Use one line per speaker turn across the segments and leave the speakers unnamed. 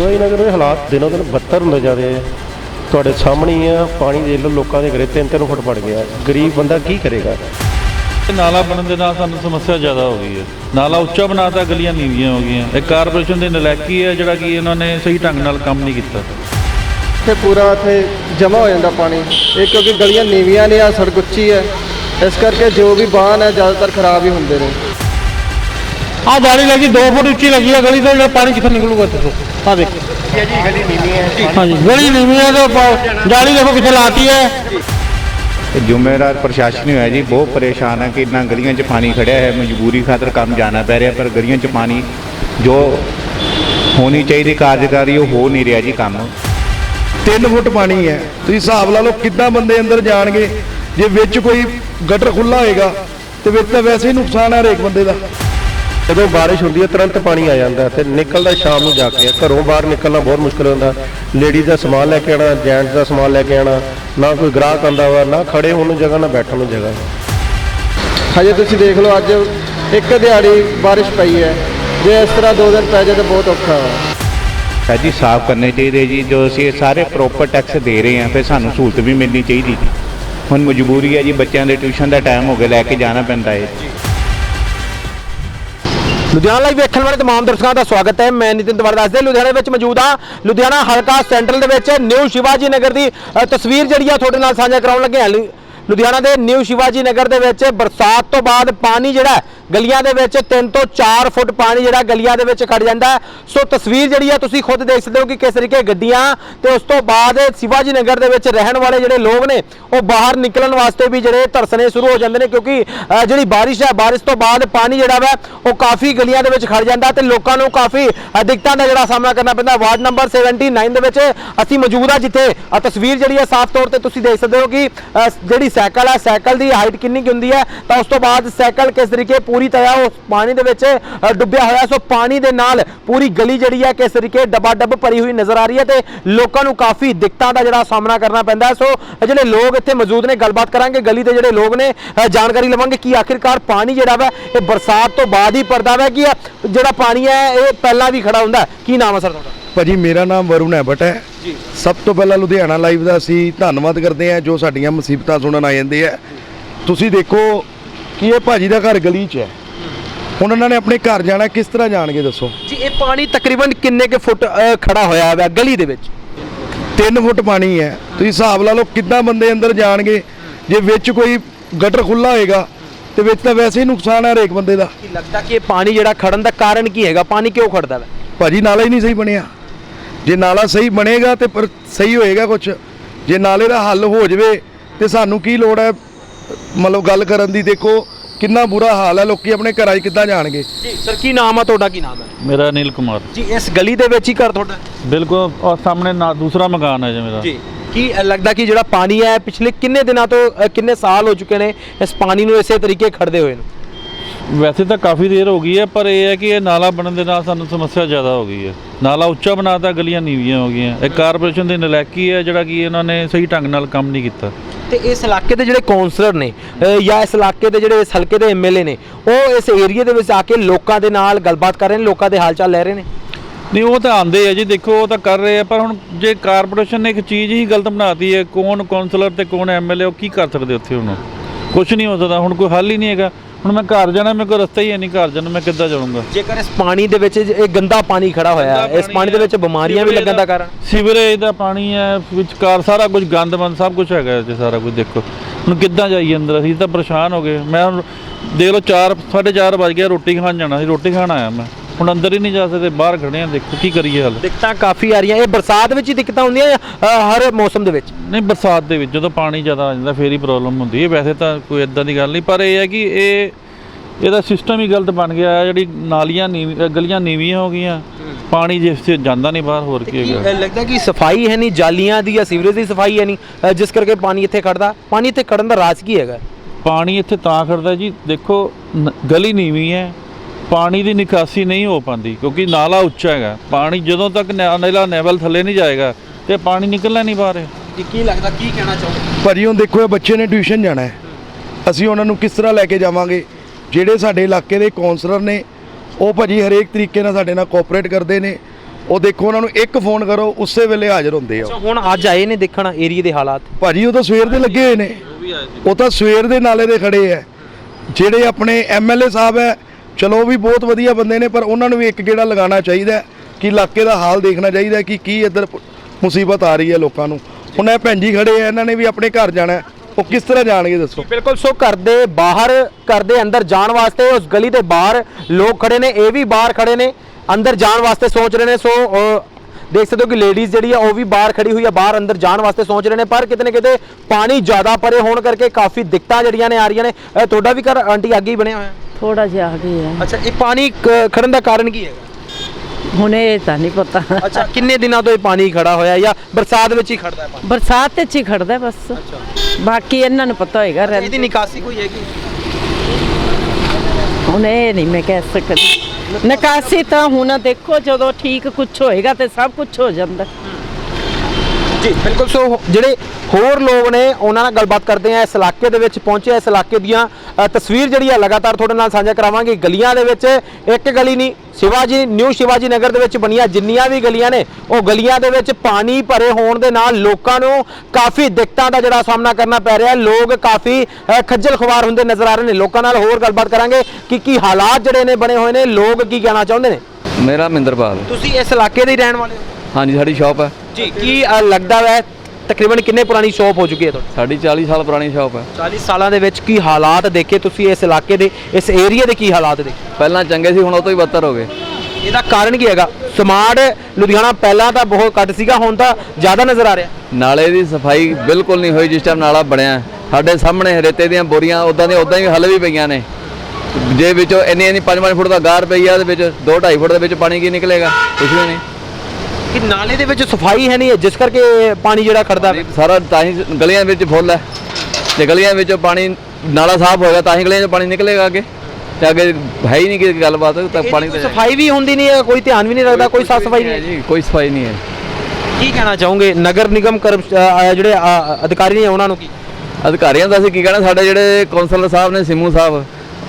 ਸ਼ਿਵਾਜੀ ਨਗਰ ਦੇ ਹਾਲਾਤ ਦਿਨੋਂ ਦਿਨ ਬੱਤਰ ਹੁੰਦੇ ਜਾ ਰਹੇ ਆ। ਤੁਹਾਡੇ ਸਾਹਮਣੇ ਹੀ ਆ ਪਾਣੀ ਦੇ ਲੋ ਲੋਕਾਂ ਦੇ ਘਰੇ ਤਿੰਨ ਤਿੰਨ ਫੁੱਟ ਵੜ ਗਿਆ। ਗਰੀਬ ਬੰਦਾ ਕੀ ਕਰੇਗਾ?
ਨਾਲਾ ਬਣਨ ਦੇ ਨਾਲ ਸਾਨੂੰ ਸਮੱਸਿਆ ਜ਼ਿਆਦਾ ਹੋ ਗਈ ਹੈ। ਨਾਲਾ ਉੱਚਾ ਬਣਾਤਾ ਗਲੀਆਂ ਨੀਵੀਆਂ ਹੋ ਗਈਆਂ। ਇਹ ਕਾਰਪੋਰੇਸ਼ਨ ਦੀ ਨਲਾਇਕੀ ਹੈ ਜਿਹੜਾ ਕਿ ਇਹਨਾਂ ਨੇ ਸਹੀ ਢੰਗ ਨਾਲ ਕੰਮ ਨਹੀਂ ਕੀਤਾ।
ਇੱਥੇ ਪੂਰਾ ਇੱਥੇ ਜਮ੍ਹਾਂ ਹੋ ਜਾਂਦਾ ਪਾਣੀ। ਇਹ ਕਿਉਂਕਿ ਗਲੀਆਂ ਨੀਵੀਆਂ ਨੇ ਆ ਸੜਕ ਉੱਚੀ ਹੈ। ਇਸ ਕਰਕੇ ਜੋ ਵੀ ਬਾਹਨ ਹੈ ਜ਼ਿਆਦਾਤਰ ਖਰਾਬ ਹੀ ਹੁੰਦੇ ਨੇ।
ਆ ਜਾਲੀ ਲੱਗੀ 2 ਫੁੱਟ ਉੱਚੀ ਲੱਗੀ ਆ ਗਲੀ ਤੋਂ ਜਿਹੜਾ ਪਾਣੀ ਕਿੱਥੋਂ ਨਿਕਲੂਗਾ ਇੱਥੋਂ ਆ ਦੇਖ।
ਜੀ ਗਲੀ ਨੀਵੀਂ ਹੈ
ਹਾਂਜੀ ਗਲੀ ਨੀਵੀਂ ਹੈ ਤੇ ਪਾ- ਜਾਲੀ ਦੇਖੋ ਕਿੱਥੇ ਲਾਤੀ ਹੈ।
ਇਹ ਜ਼ਿੰਮੇਵਾਰ ਪ੍ਰਸ਼ਾਸਨ ਹੀ ਹੋਇਆ ਜੀ ਬਹੁਤ ਪਰੇਸ਼ਾਨ ਹੈ ਕਿ ਇੰਨਾ ਗਲੀਆਂ 'ਚ ਪਾਣੀ ਖੜਿਆ ਹੈ ਮਜਬੂਰੀ ਖਾਤਰ ਕੰਮ ਜਾਣਾ ਪੈ ਰਿਹਾ ਪਰ ਗਲੀਆਂ 'ਚ ਪਾਣੀ ਜੋ ਹੋਣੀ ਚਾਹੀਦੀ ਕਾਰਜਕਾਰੀ ਉਹ ਹੋ ਨਹੀਂ ਰਿਹਾ ਜੀ ਕੰਮ।
3 ਫੁੱਟ ਪਾਣੀ ਹੈ। ਤੁਸੀਂ ਹਿਸਾਬ ਲਾ ਲਓ ਕਿੱਦਾਂ ਬੰਦੇ ਅੰਦਰ ਜਾਣਗੇ ਜੇ ਵਿੱਚ ਕੋਈ ਗਟਰ ਖੁੱਲਾ ਹੋਏਗਾ ਤੇ ਵਿੱਚ ਤਾਂ ਵੈਸੇ ਹੀ ਨੁਕਸਾਨ ਹੈ ਹਰੇਕ ਬੰਦੇ ਦਾ।
ਜਦੋਂ ਬਾਰਿਸ਼ ਹੁੰਦੀ ਹੈ ਤੁਰੰਤ ਪਾਣੀ ਆ ਜਾਂਦਾ ਤੇ ਨਿਕਲਦਾ ਸ਼ਾਮ ਨੂੰ ਜਾ ਕੇ। ਘਰੋਂ ਬਾਹਰ ਨਿਕਲਣਾ ਬਹੁਤ ਮੁਸ਼ਕਲ ਹੁੰਦਾ ਲੇਡੀ ਦਾ ਸਮਾਨ ਲੈ ਕੇ ਆਣਾ ਜੈਂਟਸ ਦਾ ਸਮਾਨ ਲੈ ਕੇ ਆਣਾ ਨਾ ਕੋਈ ਗ੍ਰਾਹਕ ਆਂਦਾ ਵਾ ਨਾ ਖੜੇ ਹੋਣ ਨੂੰ ਜਗ੍ਹਾ ਨਾ ਬੈਠਣ ਨੂੰ ਜਗ੍ਹਾ।
ਹਜੇ ਤੁਸੀਂ ਦੇਖ ਲਓ ਅੱਜ ਇੱਕ ਦਿਹਾੜੀ ਬਾਰਿਸ਼ ਪਈ ਹੈ। ਜੇ ਇਸ ਤਰ੍ਹਾਂ ਦੋ ਦਿਨ ਪੈ ਜਾਏ ਤਾਂ ਬਹੁਤ ਔਖਾ ਹੈ
ਹੈ ਜੀ ਸਾਫ਼ ਕਰਨੇ ਚਾਹੀਦੇ ਜੀ। ਜੋ ਅਸੀਂ ਇਹ ਸਾਰੇ ਪ੍ਰੋਪਰ ਟੈਕਸ ਦੇ ਰਹੇ ਹਾਂ ਫਿਰ ਸਾਨੂੰ ਸਹੂਲਤ ਵੀ ਮਿਲਣੀ ਚਾਹੀਦੀ ਜੀ। ਹੁਣ ਮਜਬੂਰੀ ਹੈ ਜੀ ਬੱਚਿਆਂ ਦੇ ਟਿਊਸ਼ਨ ਦਾ ਟਾਈਮ ਹੋ ਗਿਆ ਲੈ ਕੇ ਜਾਣਾ ਪੈਂਦਾ ਹੈ।
ਲੁਧਿਆਣਾ ਲਾਈਵ ਵੇਖਣ ਵਾਲੇ ਤਮਾਮ ਦਰਸ਼ਕਾਂ ਦਾ ਸਵਾਗਤ ਹੈ। ਮੈਂ ਨਿਤਿਨ ਦਵਾਰ ਦੱਸਦੇ ਲੁਧਿਆਣਾ ਵਿੱਚ ਮੌਜੂਦ ਹਾਂ। ਲੁਧਿਆਣਾ ਹਲਕਾ ਸੈਂਟਰਲ ਦੇ ਵਿੱਚ ਨਿਊ ਸ਼ਿਵਾਜੀ ਨਗਰ ਦੀ ਅ, ਤਸਵੀਰ ਜਿਹੜੀ ਆ ਤੁਹਾਡੇ ਨਾਲ ਸਾਂਝਾ ਕਰਾਉਣ ਲੱਗੇ ਹਾਂ। ਲੁ- ਲੁਧਿਆਣਾ ਦੇ ਨਿਊ ਸ਼ਿਵਾਜੀ ਨਗਰ ਦੇ ਵਿੱਚ ਬਰਸਾਤ ਤੋਂ ਬਾਅਦ ਪਾਣੀ ਜਿਹੜਾ ਹੈ, ਗਲੀਆਂ ਦੇ ਵਿੱਚ 3 ਤੋਂ 4 ਫੁੱਟ ਪਾਣੀ ਜਿਹੜਾ ਗਲੀਆਂ ਦੇ ਵਿੱਚ ਖੜ ਜਾਂਦਾ ਸੋ ਤਸਵੀਰ ਜਿਹੜੀ ਆ ਤੁਸੀਂ ਖੁਦ ਦੇਖ ਸਕਦੇ ਹੋ ਕਿ ਕਿਸ ਤਰੀਕੇ ਗੱਡੀਆਂ ਤੇ ਉਸ ਤੋਂ ਬਾਅਦ ਸ਼ਿਵਾਜੀ ਨਗਰ ਦੇ ਵਿੱਚ ਰਹਿਣ ਵਾਲੇ ਜਿਹੜੇ ਲੋਕ ਨੇ, ਉਹ ਬਾਹਰ ਨਿਕਲਣ ਵਾਸਤੇ ਵੀ ਜਿਹੜੇ ਤਰਸਣੇ ਸ਼ੁਰੂ ਹੋ ਜਾਂਦੇ ਨੇ ਕਿਉਂਕਿ ਜਿਹੜੀ ਬਾਰਿਸ਼ ਹੈ, ਬਾਰਿਸ਼ ਤੋਂ ਬਾਅਦ ਪਾਣੀ ਜਿਹੜਾ ਵਾ, ਉਹ ਕਾਫੀ ਗਲੀਆਂ ਦੇ ਵਿੱਚ ਖੜ ਜਾਂਦਾ ਤੇ ਲੋਕਾਂ ਨੂੰ ਕਾਫੀ ਦਿੱਕਤਾਂ ਦਾ ਜਿਹੜਾ ਸਾਹਮਣਾ ਕਰਨਾ ਪੈਂਦਾ। ਵਾਰਡ ਨੰਬਰ 79 ਦੇ ਵਿੱਚ ਅਸੀਂ ਮੌਜੂਦ ਆ ਜਿੱਥੇ ਤਸਵੀਰ ਜਿਹੜੀ ਹੈ ਸਾਫ਼ ਤੌਰ ਤੇ ਤੁਸੀਂ ਦੇਖ ਸਕਦੇ ਹੋ ਕਿ ਜਿਹੜੀ ਸਾਈਕਲ ਹੈ ਸਾਈਕਲ ਦੀ ਹਾਈਟ ਕਿੰਨੀ ਕੁ ਹੁੰਦੀ ਹੈ, ਤਾਂ ਉਸ ਤੋਂ ਬਾਅਦ ਸਾਈਕਲ ਕਿਸ ਤਰੀਕੇ ਪੂਰੀ ਤਰ੍ਹਾਂ ਉਸ ਪਾਣੀ ਦੇ ਵਿੱਚ ਡੁੱਬਿਆ ਹੋਇਆ। ਸੋ ਪਾਣੀ ਦੇ ਨਾਲ ਪੂਰੀ ਗਲੀ ਜਿਹੜੀ ਹੈ ਕਿਸ ਤਰੀਕੇ ਡੱਬਾ ਡੱਬ ਭਰੀ ਹੋਈ ਨਜ਼ਰ ਆ ਰਹੀ ਹੈ ਤੇ ਲੋਕਾਂ ਨੂੰ ਕਾਫੀ ਦਿੱਕਤਾਂ ਦਾ ਜਿਹੜਾ ਸਾਹਮਣਾ ਕਰਨਾ ਪੈਂਦਾ ਹੈ। ਸੋ ਜਿਹੜੇ ਲੋਕ ਇੱਥੇ ਮੌਜੂਦ ਨੇ ਗੱਲਬਾਤ ਕਰਾਂਗੇ। ਗਲੀ ਦੇ ਜਿਹੜੇ ਲੋਕ ਨੇ ਜਾਣਕਾਰੀ ਲਵਾਂਗੇ ਕਿ ਆਖਿਰਕਾਰ ਪਾਣੀ ਜਿਹੜਾ ਵਾ ਇਹ ਬਰਸਾਤ ਤੋਂ ਬਾਅਦ ਹੀ ਪਰਦਾ ਵਾ ਕਿ ਜਿਹੜਾ ਪਾਣੀ ਹੈ ਇਹ ਪਹਿਲਾਂ ਵੀ ਖੜਾ ਹੁੰਦਾ ਹੈ। ਕੀ ਨਾਮ ਹੈ ਸਰ ਤੁਹਾਡਾ?
ਭਾਜੀ ਮੇਰਾ ਨਾਮ ਵਰੁਣ ਹੈਬਟ ਹੈ। ਜੀ। ਸਭ ਤੋਂ ਪਹਿਲਾਂ ਲੁਧਿਆਣਾ ਲਾਈਵ ਦਾ ਅਸੀਂ ਧੰਨਵਾਦ ਕਰਦੇ ਹਾਂ ਜੋ ਸਾਡੀਆਂ ਮੁਸੀਬਤਾਂ ਸੁਣਨ ਆ ਜਾਂਦੇ ਆ ਤੁਸੀਂ ਦੇਖੋ ਕਿ ਇਹ ਭਾਜੀ ਦਾ ਘਰ ਗਲੀ 'ਚ ਹੈ? ਹੁਣ ਉਹਨਾਂ ਨੇ ਆਪਣੇ ਘਰ ਜਾਣਾ ਕਿਸ ਤਰ੍ਹਾਂ ਜਾਣਗੇ ਦੱਸੋ?
ਜੀ ਇਹ ਪਾਣੀ ਤਕਰੀਬਨ ਕਿੰਨੇ ਕੁ ਫੁੱਟ ਖੜਾ ਹੋਇਆ ਹੈ ਗਲੀ ਦੇ ਵਿੱਚ?
3 ਫੁੱਟ ਪਾਣੀ ਹੈ। ਤੁਸੀਂ ਹਿਸਾਬ ਲਾ ਲਓ ਕਿੱਦਾਂ ਬੰਦੇ ਅੰਦਰ ਜਾਣਗੇ? ਜੇ ਵਿੱਚ ਕੋਈ ਗਟਰ ਖੁੱਲਾ ਹੋਏਗਾ ਤੇ ਵਿੱਚ ਤਾਂ ਵੈਸੇ ਹੀ ਨੁਕਸਾਨ ਹੈ ਹਰੇਕ ਬੰਦੇ ਦਾ।
ਕੀ ਲੱਗਦਾ ਕਿ ਇਹ ਪਾਣੀ ਜਿਹੜਾ ਖੜਨ ਦਾ ਕਾਰਨ ਕੀ ਹੈਗਾ? ਪਾਣੀ ਕਿਉਂ ਖੜਦਾ ਹੈ
ਭਾਜੀ ਨਾਲਾ ਹੀ ਨਹੀਂ ਸਹੀ ਬਣਿਆ। ਜੇ ਨਾਲਾ ਸਹੀ ਬਣੇਗਾ ਤੇ ਪਰ ਸਹੀ ਹੋਏਗਾ ਕੁਝ ਜੇ ਨਾਲੇ ਦਾ ਹੱਲ ਹੋ ਜਾਵੇ ਤੇ ਸਾਨੂੰ ਕੀ ਲੋੜ ਹੈ ਮਤਲਬ ਗੱਲ ਕਰਨ ਦੀ ਦੇਖੋ ਕਿੰਨਾ ਬੁਰਾ ਹਾਲ ਹੈ ਲੋਕੀ ਆਪਣੇ ਘਰਾਂ 'ਚ ਕਿੱਦਾਂ ਜਾਣਗੇ?
ਜੀ ਸਰ ਕੀ ਨਾਮ ਆ ਤੁਹਾਡਾ ਕੀ ਨਾਮ ਹੈ?
ਮੇਰਾ ਅਨਿਲ ਕੁਮਾਰ।
ਜੀ ਇਸ ਗਲੀ ਦੇ ਵਿੱਚ ਹੀ ਘਰ ਤੁਹਾਡਾ?
ਬਿਲਕੁਲ ਔਰ ਸਾਹਮਣੇ ਨਾ ਦੂਸਰਾ ਮਕਾਨ ਹੈ ਜੀ ਮੇਰਾ।
ਜੀ ਕੀ ਲੱਗਦਾ ਕਿ ਜਿਹੜਾ ਪਾਣੀ ਹੈ ਪਿਛਲੇ ਕਿੰਨੇ ਦਿਨਾਂ ਤੋਂ ਅ, ਕਿੰਨੇ ਸਾਲ ਹੋ ਚੁੱਕੇ ਨੇ ਇਸ ਪਾਣੀ ਨੂੰ ਇਸੇ ਤਰੀਕੇ ਖੜਦੇ ਹੋਏ ਨੂੰ?
ਵੈਸੇ ਤਾਂ ਕਾਫੀ ਦੇਰ ਹੋ ਗਈ ਹੈ ਪਰ ਇਹ ਹੈ ਕਿ ਇਹ ਨਾਲਾ ਬਣਨ ਦੇ ਨਾਲ ਸਾਨੂੰ ਸਮੱਸਿਆ ਜ਼ਿਆਦਾ ਹੋ ਗਈ ਹੈ। ਨਾਲਾ ਉੱਚਾ ਬਣਾਤਾ ਗਲੀਆਂ ਨੀਵੀਆਂ ਹੋ ਗਈਆਂ। ਇਹ ਕਾਰਪੋਰੇਸ਼ਨ ਦੀ ਨਲਾਇਕੀ ਹੈ ਜਿਹੜਾ ਕਿ ਇਹਨਾਂ ਨੇ ਸਹੀ ਢੰਗ ਨਾਲ ਕੰਮ ਨਹੀਂ ਕੀਤਾ।
ਤੇ ਇਸ ਇਲਾਕੇ ਦੇ ਜਿਹੜੇ ਕਾਉਂਸਲਰ ਨੇ ਜਾਂ ਇਸ ਇਲਾਕੇ ਦੇ ਜਿਹੜੇ ਇਸ ਹਲਕੇ ਦੇ ਐਮਐਲਏ ਨੇ ਉਹ ਇਸ ਏਰੀਆ ਦੇ ਵਿੱਚ ਆ ਕੇ ਲੋਕਾਂ ਦੇ ਨਾਲ ਗੱਲਬਾਤ ਕਰ ਰਹੇ ਨੇ ਲੋਕਾਂ ਦੇ ਹਾਲ ਚਾਲ ਲੈ ਰਹੇ ਨੇ?
ਨਹੀਂ ਉਹ ਤਾਂ ਆਂਦੇ ਆ ਜੀ ਦੇਖੋ ਉਹ ਤਾਂ ਕਰ ਰਹੇ ਆ ਪਰ ਹੁਣ ਜੇ ਕਾਰਪੋਰੇਸ਼ਨ ਨੇ ਇੱਕ ਚੀਜ਼ ਹੀ ਗਲਤ ਬਣਾਤੀ ਹੈ ਕੌਣ ਕਾਉਂਸਲਰ ਤੇ ਕੌਣ ਐਮਐਲਏ ਉਹ ਕੀ ਕਰ ਸਕਦੇ ਉੱਥੇ ਹੁਣ? ਕੁਝ ਨਹੀਂ ਹੋ ਸਕਦਾ ਹੁਣ ਕੋਈ ਹੱਲ ਹੀ ਨਹੀਂ ਹੈਗਾ। ਹੁਣ ਮੈਂ ਘਰ ਜਾਣਾ ਮੇਰੇ ਕੋਲ ਰਸਤਾ ਹੀ ਹੈ ਨਹੀਂ ਘਰ ਜਾਣ ਮੈਂ ਕਿੱਦਾਂ ਜਾਊਂਗਾ?
ਜੇਕਰ ਇਸ ਪਾਣੀ ਦੇ ਵਿੱਚ ਇਹ ਗੰਦਾ ਪਾਣੀ ਖੜਾ ਹੋਇਆ ਹੈ ਇਸ ਪਾਣੀ ਦੇ ਵਿੱਚ ਬਿਮਾਰੀਆਂ ਵੀ ਲੱਗਣ ਦਾ ਕਾਰਨ?
ਸੀਵਰੇਜ ਦਾ ਪਾਣੀ ਹੈ ਵਿਚਕਾਰ ਸਾਰਾ ਕੁਝ ਗੰਦਮੰਦ ਸਭ ਕੁਝ ਹੈਗਾ 'ਚ ਸਾਰਾ ਕੁਝ ਦੇਖੋ। ਹੁਣ ਕਿੱਦਾਂ ਜਾਈਏ ਅੰਦਰ? ਅਸੀਂ ਤਾਂ ਪਰੇਸ਼ਾਨ ਹੋ ਗਏ। ਮੈਂ ਦੇਖ ਲਓ 4 4:30 ਵਜ ਗਿਆ ਰੋਟੀ ਖਾਣ ਜਾਣਾ ਸੀ ਰੋਟੀ ਖਾਣ ਆਇਆ ਮੈਂ। ਹੁਣ ਅੰਦਰ ਹੀ ਨਹੀਂ ਜਾ ਸਕਦੇ ਬਾਹਰ ਖੜੇ ਆ ਦੇਖੋ ਕੀ ਕਰੀਏ ਹਾਲ।
ਦਿੱਕਤਾਂ ਕਾਫੀ ਆ ਰਹੀਆਂ ਇਹ ਬਰਸਾਤ ਵਿੱਚ ਹੀ ਦਿੱਕਤਾਂ ਹੁੰਦੀਆਂ ਜਾਂ ਅ, ਹਰ ਮੌਸਮ ਦੇ ਵਿੱਚ?
ਨਹੀਂ ਬਰਸਾਤ ਦੇ ਵਿੱਚ ਜਦੋਂ ਪਾਣੀ ਜ਼ਿਆਦਾ ਆ ਜਾਂਦਾ ਫੇਰ ਹੀ ਪ੍ਰੋਬਲਮ ਹੁੰਦੀ ਹੈ। ਵੈਸੇ ਤਾਂ ਕੋਈ ਇਦਾਂ ਦੀ ਗੱਲ ਨਹੀਂ ਪਰ ਇਹ ਹੈ ਕਿ ਇਹ ਇਹਦਾ ਸਿਸਟਮ ਹੀ ਗਲਤ ਬਣ ਗਿਆ ਹੈ। ਜਿਹੜੀ ਨਾਲੀਆਂ ਨੀਵੀਂ ਗਲੀਆਂ ਨੀਵੀਆਂ ਹੋ ਗਈਆਂ ਪਾਣੀ ਜਿਸ ਤੇ ਜਾਂਦਾ ਨਹੀਂ ਬਾਹਰ ਹੋਰ ਕੀ ਹੈਗਾ।
ਲੱਗਦਾ ਕਿ ਸਫ਼ਾਈ ਹੈ ਨਹੀਂ ਜਾਲੀਆਂ ਦੀ ਜਾਂ ਸੀਵਰੇਜ ਦੀ ਸਫ਼ਾਈ ਹੈ ਨਹੀਂ ਅ, ਜਿਸ ਕਰਕੇ ਪਾਣੀ ਇੱਥੇ ਖੜਦਾ। ਪਾਣੀ ਇੱਥੇ ਖੜਨ ਦਾ ਰਾਜ ਕੀ ਹੈਗਾ?
ਪਾਣੀ ਇੱਥੇ ਤਾਂ ਖੜਦਾ ਜੀ ਦੇਖੋ ਨ- ਗਲੀ ਨੀਵੀਂ ਹੈ ਪਾਣੀ ਦੀ ਨਿਕਾਸੀ ਨਹੀਂ ਹੋ ਪਾਉਂਦੀ ਕਿਉਂਕਿ ਨਾਲਾ ਉੱਚਾ ਹੈਗਾ। ਪਾਣੀ ਜਦੋਂ ਤੱਕ ਨਾਲਾ ਲੈਵਲ ਥੱਲੇ ਨਹੀਂ ਜਾਏਗਾ ਤੇ ਪਾਣੀ ਨਿਕਲਣਾ ਨਹੀਂ ਬਾਹਰ।
ਜੀ ਕੀ ਲੱਗਦਾ ਕੀ ਕਹਿਣਾ ਚਾਹੋਗੇ?
ਭਾਜੀ ਹੁਣ ਦੇਖੋ ਇਹ ਬੱਚੇ ਨੇ ਟਿਊਸ਼ਨ ਜਾਣਾ ਹੈ। ਅਸੀਂ ਉਹਨਾਂ ਨੂੰ ਕਿਸ ਤਰ੍ਹਾਂ ਲੈ ਕੇ ਜਾਵਾਂਗੇ? ਜਿਹੜੇ ਸਾਡੇ ਇਲਾਕੇ ਦੇ ਕਾਉਂਸਲਰ ਨੇ ਉਹ ਭਾਜੀ ਹਰੇਕ ਤਰੀਕੇ ਨਾਲ ਸਾਡੇ ਨਾਲ ਕੋਆਪਰੇਟ ਕਰਦੇ ਨੇ। ਉਹ ਦੇਖੋ ਉਹਨਾਂ ਨੂੰ ਇੱਕ ਫੋਨ ਕਰੋ ਉਸੇ ਵੇਲੇ ਹਾਜ਼ਰ ਹੁੰਦੇ ਆ।
ਹੁਣ ਅੱਜ ਆਏ ਨੇ ਦੇਖਣ ਏਰੀਆ ਦੇ ਹਾਲਾਤ?
ਭਾਜੀ ਉਹ ਤਾਂ ਸਵੇਰ ਦੇ ਲੱਗੇ ਹੋਏ ਨੇ। ਉਹ ਤਾਂ ਸਵੇਰ ਦੇ ਨਾਲੇ ਦੇ ਖੜੇ ਐ ਜਿਹੜੇ ਆਪਣੇ ਐਮਐਲਏ ਸਾਹਿਬ ਐ ਚਲੋ ਉਹ ਵੀ ਬਹੁਤ ਵਧੀਆ ਬੰਦੇ ਨੇ ਪਰ ਉਹਨਾਂ ਨੂੰ ਵੀ ਇੱਕ ਗੇੜਾ ਲਗਾਉਣਾ ਚਾਹੀਦਾ ਕਿ ਇਲਾਕੇ ਦਾ ਹਾਲ ਦੇਖਣਾ ਚਾਹੀਦਾ ਕਿ ਕੀ ਇੱਧਰ ਮੁਸੀਬਤ ਆ ਰਹੀ ਹੈ ਲੋਕਾਂ ਨੂੰ। ਹੁਣ ਇਹ ਭੈਣ ਜੀ ਖੜੇ ਐ ਇਹਨਾਂ ਨੇ ਵੀ ਆਪਣੇ ਘਰ ਜਾਣਾ ਉਹ ਕਿਸ ਤਰ੍ਹਾਂ ਜਾਣਗੇ ਦੱਸੋ?
ਬਿਲਕੁਲ। ਸੋ ਘਰ ਦੇ ਬਾਹਰ ਘਰ ਦੇ ਅੰਦਰ ਜਾਣ ਵਾਸਤੇ ਉਸ ਗਲੀ ਦੇ ਬਾਹਰ ਲੋਕ ਖੜੇ ਨੇ ਇਹ ਵੀ ਬਾਹਰ ਖੜੇ ਨੇ ਅੰਦਰ ਜਾਣ ਵਾਸਤੇ ਸੋਚ ਰਹੇ ਨੇ। ਸੋ ਦੇਖ ਸਕਦੇ ਹੋ ਕਿ ਲੇਡੀਜ਼ ਜਿਹੜੀ ਆ ਉਹ ਵੀ ਬਾਹਰ ਖੜੀ ਹੋਈ ਆ ਬਾਹਰ ਅੰਦਰ ਜਾਣ ਵਾਸਤੇ ਸੋਚ ਰਹੇ ਨੇ ਪਰ ਕਿਤੇ ਨਾ ਕਿਤੇ ਪਾਣੀ ਜ਼ਿਆਦਾ ਪਰੇ ਹੋਣ ਕਰਕੇ ਕਾਫੀ ਦਿੱਕਤਾਂ ਜਿਹੜੀਆਂ ਨੇ ਆ ਰਹੀਆਂ ਨੇ। ਅ, ਤੁਹਾਡਾ ਵੀ ਘਰ ਆਂਟੀ ਅੱਗੇ ਹੀ ਬਣਿਆ ਹੋਇਆ।
ਥੋੜਾ ਜਿਹਾ ਆ ਗਈ ਹੈ।
ਅੱਛਾ ਇਹ ਪਾਣੀ ਕ- ਖੜਨ ਦਾ ਕਾਰਨ ਕੀ ਹੈਗਾ?
ਹੁਣ ਇਹ ਤਾਂ ਨਹੀਂ ਪਤਾ।
ਅੱਛਾ ਕਿੰਨੇ ਦਿਨਾਂ ਤੋਂ ਇਹ ਪਾਣੀ ਖੜਾ ਹੋਇਆ ਜਾਂ ਬਰਸਾਤ ਵਿੱਚ ਹੀ ਖੜਦਾ ਹੈ ਪਾਣੀ?
ਬਰਸਾਤ ਵਿੱਚ ਹੀ ਖੜਦਾ ਬਸ। ਬਾਕੀ ਇਹਨਾਂ ਨੂੰ ਪਤਾ ਹੋਏਗਾ ਰਹਿ-
ਇਹਦੀ ਨਿਕਾਸੀ ਕੋਈ ਹੈਗੀ?
ਹੁਣ ਇਹ ਨਹੀਂ ਮੈਂ ਕਹਿ ਸਕਦੀ। ਨਿਕਾਸੀ ਤਾਂ ਹੁਣ ਦੇਖੋ ਜਦੋਂ ਠੀਕ ਕੁਝ ਹੋਏਗਾ ਤੇ ਸਭ ਕੁਝ ਹੋ ਜਾਂਦਾ।
ਜੀ। ਬਿਲਕੁਲ ਸੋ ਜਿਹੜੇ ਹੋਰ ਲੋਕ ਨੇ ਉਹਨਾਂ ਨਾਲ ਗੱਲਬਾਤ ਕਰਦੇ ਆ ਇਸ ਇਲਾਕੇ ਦੇ ਵਿੱਚ ਪਹੁੰਚੇ ਇਸ ਇਲਾਕੇ ਦੀਆਂ ਤਸਵੀਰ ਜਿਹੜੀ ਆ ਲਗਾਤਾਰ ਤੁਹਾਡੇ ਨਾਲ ਸਾਂਝਾ ਕਰਾਵਾਂਗੇ। ਗਲੀਆਂ ਦੇ ਵਿੱਚ ਇੱਕ ਗਲੀ ਨਹੀਂ ਸ਼ਿਵਾਜੀ ਨਿਊ ਸ਼ਿਵਾਜੀ ਨਗਰ ਦੇ ਵਿੱਚ ਬਣੀਆਂ ਜਿੰਨੀਆਂ ਵੀ ਗਲੀਆਂ ਨੇ ਉਹ ਗਲੀਆਂ ਦੇ ਵਿੱਚ ਪਾਣੀ ਭਰੇ ਹੋਣ ਦੇ ਨਾਲ ਲੋਕਾਂ ਨੂੰ ਕਾਫੀ ਦਿੱਕਤਾਂ ਦਾ ਜਿਹੜਾ ਸਾਹਮਣਾ ਕਰਨਾ ਪੈ ਰਿਹਾ। ਹੈ ਲੋਕ ਕਾਫੀ ਖੱਜਲ ਖੁਆਰ ਹੁੰਦੇ ਨਜ਼ਰ ਆ ਰਹੇ ਨੇ। ਲੋਕਾਂ ਨਾਲ ਹੋਰ ਗੱਲਬਾਤ ਕਰਾਂਗੇ ਕਿ ਕੀ ਹਾਲਾਤ ਜਿਹੜੇ ਨੇ ਬਣੇ ਹੋਏ ਨੇ ਲੋਕ ਕੀ ਕਹਿਣਾ ਚਾਹੁੰਦੇ ਨੇ?
ਮੇਰਾ ਮਹਿੰਦਰਪਾਲ
ਤੁਸੀਂ ਇਸ ਇਲਾਕੇ ਦੇ ਹੀ ਰਹਿਣ ਵਾਲੇ ਹੋ?
ਹਾਂਜੀ ਸਾਡੀ ਸ਼ਾਪ ਹੈ।
ਜੀ ਕੀ ਅ, ਲੱਗਦਾ ਹੈ ਤਕਰੀਬਨ ਕਿੰਨੇ ਪੁਰਾਣੀ ਸ਼ੌਪ ਹੋ ਚੁੱਕੀ ਹੈ ਤੁਹਾਡੀ?
ਸਾਡੀ 40 ਸਾਲ ਪੁਰਾਣੀ ਸ਼ਾਪ ਹੈ।
40 ਸਾਲਾਂ ਦੇ ਵਿੱਚ ਕੀ ਹਾਲਾਤ ਦੇਖੇ ਤੁਸੀਂ ਇਸ ਇਲਾਕੇ ਦੇ ਇਸ ਏਰੀਆ ਦੇ ਕੀ ਹਾਲਾਤ ਦੇਖੇ?
ਪਹਿਲਾਂ ਚੰਗੇ ਸੀ ਹੁਣ ਉਹ ਤੋਂ ਹੀ ਬੱਤਰ ਹੋ ਗਏ।
ਇਹਦਾ ਕਾਰਨ ਕੀ ਹੈਗਾ? ਸਮਾਰਟ ਲੁਧਿਆਣਾ ਪਹਿਲਾਂ ਤਾਂ ਬਹੁਤ ਘੱਟ ਸੀਗਾ ਹੁਣ ਤਾਂ ਜ਼ਿਆਦਾ ਨਜ਼ਰ ਆ ਰਿਹਾ।
ਨਾਲੇ ਦੀ ਸਫ਼ਾਈ ਬਿਲਕੁਲ ਨਹੀਂ ਹੋਈ ਜਿਸ ਟਾਈਮ ਨਾਲਾ ਬਣਿਆ। ਹੈ। ਸਾਡੇ ਸਾਹਮਣੇ ਰੇਤੇ ਦੀਆਂ ਬੋਰੀਆਂ ਉਦਾਂ ਦੀਆਂ ਉਦਾਂ ਹੀ ਹੱਲ ਵੀ ਪਈਆਂ ਨੇ। ਜੇ ਵਿੱਚੋਂ ਇੰਨੀ ਇੰਨੀ 5-5 ਫੁੱਟ ਦਾ ਗਾਰ ਪਈ ਆ ਉਹਦੇ ਵਿੱਚ 2-2.5 ਫੁੱਟ ਦੇ ਵਿੱਚ ਪਾਣੀ ਕੀ ਨਿਕਲੇਗਾ? ਕੁਝ ਵੀ ਨਹੀਂ।
ਕਿ ਨਾਲੇ ਦੇ ਵਿੱਚ ਸਫ਼ਾਈ ਹੈ ਨਹੀਂ ਜਿਸ ਕਰਕੇ ਪਾਣੀ ਜਿਹੜਾ ਖੜਦਾ।
ਸਾਰਾ ਤਾਂ ਹੀ ਗਲੀਆਂ ਵਿੱਚ ਫੁੱਲ ਹੈ। ਤੇ ਗਲੀਆਂ ਵਿੱਚੋਂ ਪਾਣੀ ਨਾਲਾ ਸਾਫ਼ ਹੋਏਗਾ ਤਾਂ ਹੀ ਗਲੀਆਂ 'ਚੋਂ ਪਾਣੀ ਨਿਕਲੇਗਾ ਅੱਗੇ। ਤੇ ਅੱਗੇ ਹੈ ਹੀ ਨਹੀਂ ਕਿ ਗੱਲਬਾਤ ਤਾਂ ਪਾਣੀ ਤਾਂ
ਸਫ਼ਾਈ ਵੀ ਹੁੰਦੀ ਨਹੀਂ ਹੈ ਕੋਈ ਧਿਆਨ ਵੀ ਨਹੀਂ ਰੱਖਦਾ ਕੋਈ ਸਾਫ਼ ਸਫ਼ਾਈ ਨਹੀਂ ਹੈ।
ਜੀ ਕੋਈ ਸਫ਼ਾਈ ਨਹੀਂ ਹੈ।
ਕੀ ਕਹਿਣਾ ਚਾਹੋਗੇ? ਨਗਰ ਨਿਗਮ ਜਿਹੜੇ ਅਧਿਕਾਰੀ ਨੇ ਉਹਨਾਂ ਨੂੰ ਕੀ?
ਅਧਿਕਾਰੀਆਂ ਦਾ ਅਸੀਂ ਕੀ ਕਹਿਣਾ ਸਾਡੇ ਜਿਹੜੇ ਕੌਂਸਲਰ ਸਾਹਿਬ ਨੇ ਸਿਮੂ ਸਾਹਿਬ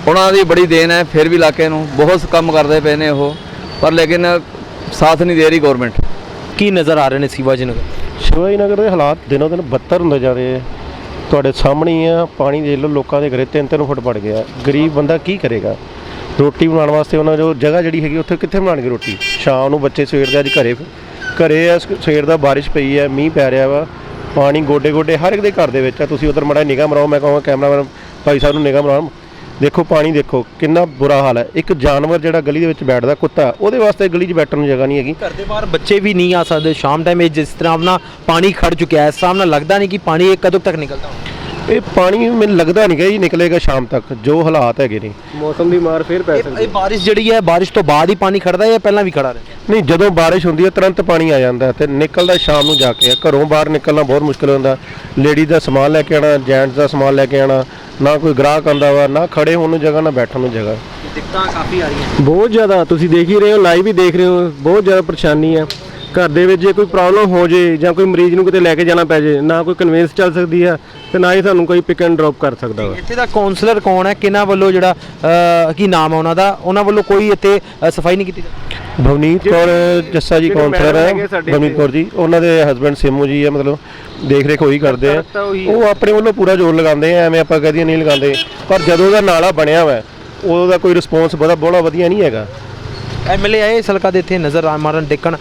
ਉਹਨਾਂ ਦੀ ਬੜੀ ਦੇਣ ਹੈ ਫਿਰ ਵੀ ਇਲਾਕੇ ਨੂੰ ਬਹੁਤ ਕੰਮ ਕਰਦੇ ਪਏ ਨੇ ਉਹ। ਪਰ ਲੇਕਿਨ ਸਾਥ ਨਹੀਂ ਦੇ ਰਹੀ ਗਵਰਨਮੈਂਟ
ਕੀ ਨਜ਼ਰ ਆ ਰਹੇ ਨੇ ਸਿਵਾਜੀ ਨਗਰ?
ਸ਼ਿਵਾਜੀ ਨਗਰ ਦੇ ਹਾਲਾਤ ਦਿਨੋ ਦਿਨ ਬੱਤਰ ਹੁੰਦੇ ਜਾ ਰਹੇ ਆ। ਤੁਹਾਡੇ ਸਾਹਮਣੇ ਹੀ ਆ, ਪਾਣੀ ਦੇ ਲੋ ਲੋਕਾਂ ਦੇ ਘਰੇ ਤਿੰਨ ਤਿੰਨ ਫੁੱਟ ਵੜ ਗਿਆ। ਗਰੀਬ ਬੰਦਾ ਕੀ ਕਰੇਗਾ? ਰੋਟੀ ਬਣਾਉਣ ਵਾਸਤੇ ਉਹਨਾਂ ਜੋ ਜਗ੍ਹਾ ਜਿਹੜੀ ਹੈਗੀ, ਉੱਥੇ ਕਿੱਥੇ ਬਣਾਉਣਗੇ ਰੋਟੀ? ਸ਼ਾਮ ਨੂੰ ਬੱਚੇ ਸਵੇਰ ਦੇ ਅੱਜ ਘਰੇ ਘਰੇ ਆ ਸਵੇਰ ਦਾ ਬਾਰਿਸ਼ ਪਈ ਹੈ ਮੀਂਹ ਪੈ ਰਿਹਾ ਵਾ। ਪਾਣੀ ਗੋਡੇ ਗੋਡੇ ਹਰ ਇੱਕ ਦੇ ਘਰ ਦੇ ਵਿੱਚ ਆ। ਤੁਸੀਂ ਉਧਰ ਮੜਾ ਨਿਗਾਹ ਮਰਾਓ, ਮੈਂ ਕਹਾਂਗਾ ਕੈਮਰਾਮੈਨ ਭਾਈ ਸਾਹਿਬ ਨੂੰ ਨਿਗਾਹ ਮਰਾਓ। ਦੇਖੋ, ਪਾਣੀ ਦੇਖੋ, ਕਿੰਨਾ ਬੁਰਾ ਹਾਲ ਹੈ। ਇੱਕ ਜਾਨਵਰ ਜਿਹੜਾ ਗਲੀ ਦੇ ਵਿੱਚ ਬੈਠਦਾ, ਕੁੱਤਾ, ਉਹਦੇ ਵਾਸਤੇ ਗਲੀ 'ਚ ਬੈਠਣ ਨੂੰ ਜਗ੍ਹਾ ਨਹੀਂ ਹੈਗੀ।
ਘਰ ਦੇ ਬਾਹਰ ਬੱਚੇ ਵੀ ਨਹੀਂ ਆ ਸਕਦੇ। ਸ਼ਾਮ ਟਾਈਮ ਇਹ ਜਿਸ ਤਰ੍ਹਾਂ ਆਪਣਾ ਪਾਣੀ ਖੜ ਚੁੱਕਿਆ ਹੈ, ਇਸ ਨਾਲ ਲੱਗਦਾ ਨਹੀਂ ਕਿ ਪਾਣੀ ਇਹ ਕਦੋਂ ਤੱਕ ਨਿਕਲਦਾ ਹੋਣਾ।
ਇਹ ਪਾਣੀ ਮੈਨੂੰ ਲੱਗਦਾ ਨਹੀਂ ਕਿ ਨਿਕਲੇਗਾ ਸ਼ਾਮ ਤੱਕ ਜੋ ਹਾਲਾਤ ਹੈਗੇ ਨੇ।
ਮੌਸਮ ਦੀ ਮਾਰ ਫੇਰ ਪੈ
ਇਹ ਇਹ ਬਾਰਿਸ਼ ਜਿਹੜੀ ਹੈ ਬਾਰਿਸ਼ ਤੋਂ ਬਾਅਦ ਹੀ ਪਾਣੀ ਖੜਦਾ ਹੈ ਜਾਂ ਪਹਿਲਾਂ ਵੀ ਖੜਾ ਰਹਿੰਦਾ
ਨਹੀਂ ਜਦੋਂ ਬਾਰਿਸ਼ ਹੁੰਦੀ ਹੈ ਤੁਰੰਤ ਪਾਣੀ ਆ ਜਾਂਦਾ ਹੈ ਤੇ ਨਿਕਲਦਾ ਸ਼ਾਮ ਨੂੰ ਜਾ ਕੇ। ਆ। ਘਰੋਂ ਬਾਹਰ ਨਿਕਲਣਾ ਬਹੁਤ ਮੁਸ਼ਕਲ ਹੁੰਦਾ ਲੇਡੀ ਦਾ ਸਮਾਨ ਲੈ ਕੇ ਆਣਾ ਜੈਂਟਸ ਦਾ ਸਮਾਨ ਲੈ ਕੇ ਆਣਾ ਨਾ ਕੋਈ ਗ੍ਰਾਹਕ ਆਂਦਾ ਵਾ ਨਾ ਖੜੇ ਹੋਣ ਨੂੰ ਜਗ੍ਹਾ ਨਾ ਬੈਠਣ ਨੂੰ ਜਗ੍ਹਾ।
ਦਿੱਕਤਾਂ ਕਾਫੀ ਆ ਰਹੀਆਂ।
ਬਹੁਤ ਜ਼ਿਆਦਾ ਤੁਸੀਂ ਦੇਖ ਹੀ ਰਹੇ ਹੋ ਲਾਈਵ ਹੀ ਦੇਖ ਰਹੇ ਹੋ ਬਹੁਤ ਜ਼ਿਆਦਾ ਪਰੇਸ਼ਾਨੀ ਹੈ ਘਰ ਦੇ ਵਿੱਚ ਜੇ ਕੋਈ ਪ੍ਰੋਬਲਮ ਹੋ ਜੇ ਜਾਂ ਕੋਈ ਮਰੀਜ਼ ਨੂੰ ਕਿਤੇ ਲੈ ਕੇ ਜਾਣਾ ਪੈ ਜੇ ਨਾ ਕੋਈ ਕਨਵੈਂਸ ਚੱਲ ਸਕਦੀ ਹੈ ਤੇ ਨਾ ਹੀ ਸਾਨੂੰ ਕੋਈ ਪਿਕ ਐਂਡ ਡ੍ਰੌਪ ਕਰ ਸਕਦਾ ਵਾ।
ਇੱਥੇ ਦਾ ਕਾਉਂਸਲਰ ਕੌਣ ਹੈ? ਕਿਹਨਾਂ ਵੱਲੋਂ ਜਿਹੜਾ ਅਹ, ਕੀ ਨਾਮ ਹੈ ਉਹਨਾਂ ਦਾ? ਉਹਨਾਂ ਵੱਲੋਂ ਕੋਈ ਇੱਥੇ ਸਫ਼ਾਈ ਨਹੀਂ ਕੀਤੀ ਜਾਂਦੀ
ਭਵਨੀਤ ਕੌਰ ਜੱਸਾ ਜੀ
ਜਿਹੜੇ
ਕਾਉਂਸਲਰ
madam
ਹੈ
ਸਾਡੇ
ਭਵਨੀਤ ਕੌਰ ਜੀ ਉਹਨਾਂ ਦੇ ਹਸਬੰਡ ਸਿਮੂ ਜੀ ਹੈ ਮਤਲਬ ਦੇਖ ਰੇਖ ਉਹੀ ਕਰਦੇ ਆ।
ਤਾਂ ਉਹੀ
ਆਪਣੇ ਵੱਲੋਂ ਪੂਰਾ ਜ਼ੋਰ ਲਗਾਉਂਦੇ ਆ ਐਵੇਂ ਆਪਾਂ ਕਹਦੇ ਨਹੀਂ ਲਗਾਉਂਦੇ। ਪਰ ਜਦੋਂ ਦਾ ਨਾਲਾ ਬਣਿਆ ਹੋਇਆ ਉਹਦਾ ਕੋਈ ਰਿਸਪੌਂਸ ਬੜਾ ਬੜਾ ਵਧੀਆ ਨਹੀਂ ਹੈਗਾ।
ਐਮਐਲਏ ਆਏ ਇਸ ਹਲਕਾ ਦੇ ਇੱਥੇ ਨਜ਼ਰ ਆ- ਮਾਰਨ ਡਿੱਕਣ।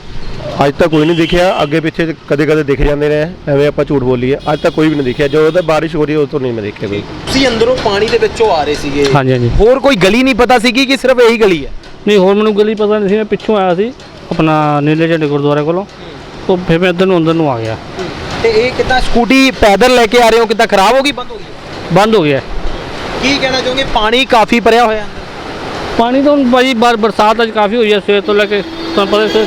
ਅੱਜ ਤੱਕ ਕੋਈ ਨਹੀਂ ਦੇਖਿਆ। ਅੱਗੇ ਪਿੱਛੇ ਕਦੇ ਕਦੇ ਦਿਖ ਜਾਂਦੇ ਨੇ। ਐਵੇਂ ਆਪਾਂ ਝੂਠ ਬੋਲੀਏ। ਅੱਜ ਤੱਕ ਕੋਈ ਵੀ ਨਹੀਂ ਦੇਖਿਆ। ਜਦੋਂ ਤਾਂ ਬਾਰਿਸ਼ ਹੋ ਰਹੀ ਉਸ ਨਹੀਂ ਮੈਂ ਦੇਖਿਆ ਕੋਈ।
ਤੁਸੀਂ ਅੰਦਰੋਂ ਪਾਣੀ ਦੇ ਵਿੱਚੋਂ ਆ ਰਹੇ ਸੀਗੇ।
ਹਾਂਜੀ ਹਾਂਜੀ।
ਹੋਰ ਕੋਈ ਗਲੀ ਨਹੀਂ ਪਤਾ ਸੀਗੀ ਕਿ ਸਿਰਫ ਇਹੀ ਗਲੀ ਹੈ?
ਨਹੀਂ ਹੋਰ ਮੈਨੂੰ ਗਲੀ ਪਤਾ ਨਹੀਂ ਸੀ। ਮੈਂ ਪਿੱਛੋਂ ਆਇਆ ਸੀ ਆਪਣਾ ਨੀਲੇ ਝੰਡੇ ਗੁਰਦੁਆਰੇ ਕੋਲੋਂ। ਉਹ ਫਿਰ ਮੈਂ ਇੱਧਰ ਨੂੰ ਅੰਦਰ ਨੂੰ ਆ ਗਿਆ।
ਤੇ ਇਹ ਕਿਦਾਂ ਸਕੂਟੀ ਪੈਦਲ ਲੈ ਕੇ ਆ ਰਹੇ ਹੋ? ਕਿਦਾਂ ਖਰਾਬ ਹੋ ਗਈ ਬੰਦ ਹੋ ਗਈ?
ਬੰਦ ਹੋ ਗਿਆ।
ਕੀ ਕਹਿਣਾ ਚਾਹੋਗੇ? ਪਾਣੀ ਕਾਫੀ ਭਰਿਆ ਹੋਇਆ।
ਪਾਣੀ ਤਾਂ ਹੁਣ ਭਾਜੀ ਬਾਰ ਬਰਸਾਤ ਅੱਜ ਕਾਫੀ ਹੋਈ ਹੈ। ਸਵੇਰ ਤੋਂ ਲੈ ਕੇ ਤੁਹਾਨੂੰ ਪਤਾ ਸਵੇਰ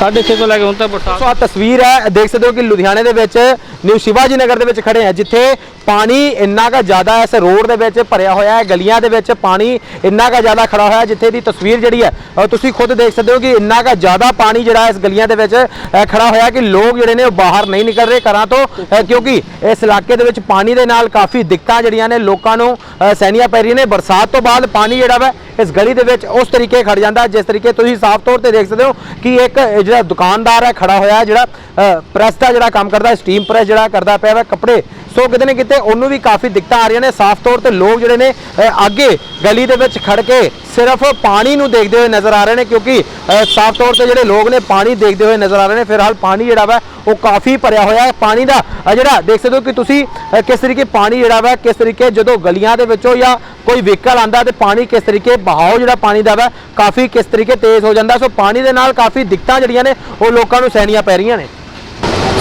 6:30 ਤੋਂ ਲੈ ਕੇ ਹੁਣ ਤੱਕ ਬਰਸਾਤ
ਸੋ ਆ ਤਸਵੀਰ ਹੈ, ਦੇਖ ਸਕਦੇ ਹੋ ਕਿ ਲੁਧਿਆਣੇ ਦੇ ਵਿੱਚ ਨਿਊ ਸ਼ਿਵਾਜੀ ਨਗਰ ਦੇ ਵਿੱਚ ਖੜੇ ਆ ਜਿੱਥੇ ਪਾਣੀ ਇੰਨਾ ਕਾ ਜ਼ਿਆਦਾ ਹੈ ਇਸ ਰੋਡ ਦੇ ਵਿੱਚ ਭਰਿਆ ਹੋਇਆ ਹੈ, ਗਲੀਆਂ ਦੇ ਵਿੱਚ ਪਾਣੀ ਇੰਨਾ ਕਾ ਜ਼ਿਆਦਾ ਖੜਾ ਹੋਇਆ ਜਿੱਥੇ ਦੀ ਤਸਵੀਰ ਜਿਹੜੀ ਹੈ ਤੁਸੀਂ ਖੁਦ ਦੇਖ ਸਕਦੇ ਹੋ ਕਿ ਇੰਨਾ ਕਾ ਜ਼ਿਆਦਾ ਪਾਣੀ ਜਿਹੜਾ ਇਸ ਗਲੀਆਂ ਦੇ ਵਿੱਚ ਖੜਾ ਹੋਇਆ ਕਿ ਲੋਕ ਜਿਹੜੇ ਨੇ ਉਹ ਬਾਹਰ ਨਹੀਂ ਨਿਕਲ ਰਹੇ ਘਰਾਂ ਤੋਂ ਕਿਉਂਕਿ ਇਸ ਇਲਾਕੇ ਦੇ ਵਿੱਚ ਪਾਣੀ ਦੇ ਨਾਲ ਕਾਫੀ ਦਿੱਕਤਾਂ ਜਿਹੜੀਆਂ ਨੇ ਲੋਕਾਂ ਨੂੰ ਸਹਿਣੀਆਂ ਪੈ ਰਹੀਆਂ ਨੇ। ਬਰਸਾਤ ਤੋਂ ਬਾਅਦ ਪਾਣੀ ਜਿਹੜਾ ਵਾ ਇਸ ਗਲੀ ਦੇ ਵਿੱਚ ਉਸ ਤਰੀਕੇ ਖੜ ਜਾਂਦਾ, ਜਿਸ ਤਰੀਕੇ ਤੁਸੀਂ ਸਾਫ਼ ਤੌਰ ਤੇ ਦੇਖ ਸਕਦੇ ਹੋ ਕਿ ਇੱਕ ਜਿਹੜਾ ਦੁਕਾਨਦਾਰ ਹੈ ਖੜਾ ਹੋਇਆ ਜਿਹੜਾ ਪ੍ਰੈਸ ਦਾ ਜਿਹੜਾ ਕੰਮ ਕਰਦਾ ਸਟੀਮ ਪ੍ਰੈਸ ਜਿਹੜਾ ਕਰਦਾ ਪਿਆ ਵਾ, ਕੱਪੜੇ ਸੋ ਕਿਤੇ ਨਾ ਕਿਤੇ ਉਹਨੂੰ ਵੀ ਕਾਫੀ ਦਿੱਕਤਾਂ ਆ ਰਹੀਆਂ ਨੇ। ਸਾਫ਼ ਤੌਰ ਤੇ ਲੋਕ ਜਿਹੜੇ ਨੇ ਅੱਗੇ ਗਲੀ ਦੇ ਵਿੱਚ ਖੜ ਕੇ ਸਿਰਫ ਪਾਣੀ ਨੂੰ ਦੇਖਦੇ ਹੋਏ ਨਜ਼ਰ ਆ ਰਹੇ ਨੇ ਕਿਉਂਕਿ ਸਾਫ਼ ਤੌਰ ਤੇ ਜਿਹੜੇ ਲੋਕ ਨੇ ਪਾਣੀ ਦੇਖਦੇ ਹੋਏ ਨਜ਼ਰ ਆ ਰਹੇ ਨੇ। ਫਿਲਹਾਲ ਪਾਣੀ ਜਿਹੜਾ ਵਾ, ਉਹ ਕਾਫੀ ਭਰਿਆ ਹੋਇਆ ਹੈ। ਪਾਣੀ ਦਾ ਜਿਹੜਾ ਦੇਖ ਸਕਦੇ ਹੋ ਕਿ ਤੁਸੀਂ ਕਿਸ ਤਰੀਕੇ ਪਾਣੀ ਜਿਹੜਾ ਵਾ, ਕਿਸ ਤਰੀਕੇ ਜਦੋਂ ਗਲੀਆਂ ਦੇ ਵਿੱਚੋਂ ਜਾਂ ਕੋਈ ਵਹੀਕਲ ਆਂਦਾ ਤੇ ਪਾਣੀ ਕਿਸ ਤਰੀਕੇ ਬਹਾਓ ਜਿਹੜਾ ਪਾਣੀ ਦਾ ਵਾ, ਕਾਫੀ ਕਿਸ ਤਰੀਕੇ ਤੇਜ਼ ਹੋ ਜਾਂਦਾ। ਸੋ ਪਾਣੀ ਦੇ ਨਾਲ ਕਾਫੀ ਦਿੱਕਤਾਂ ਜਿਹੜੀਆਂ ਨੇ, ਉਹ ਲੋਕਾਂ ਨੂੰ ਸਹਿਣੀਆਂ ਪੈ ਰਹੀਆਂ ਨੇ।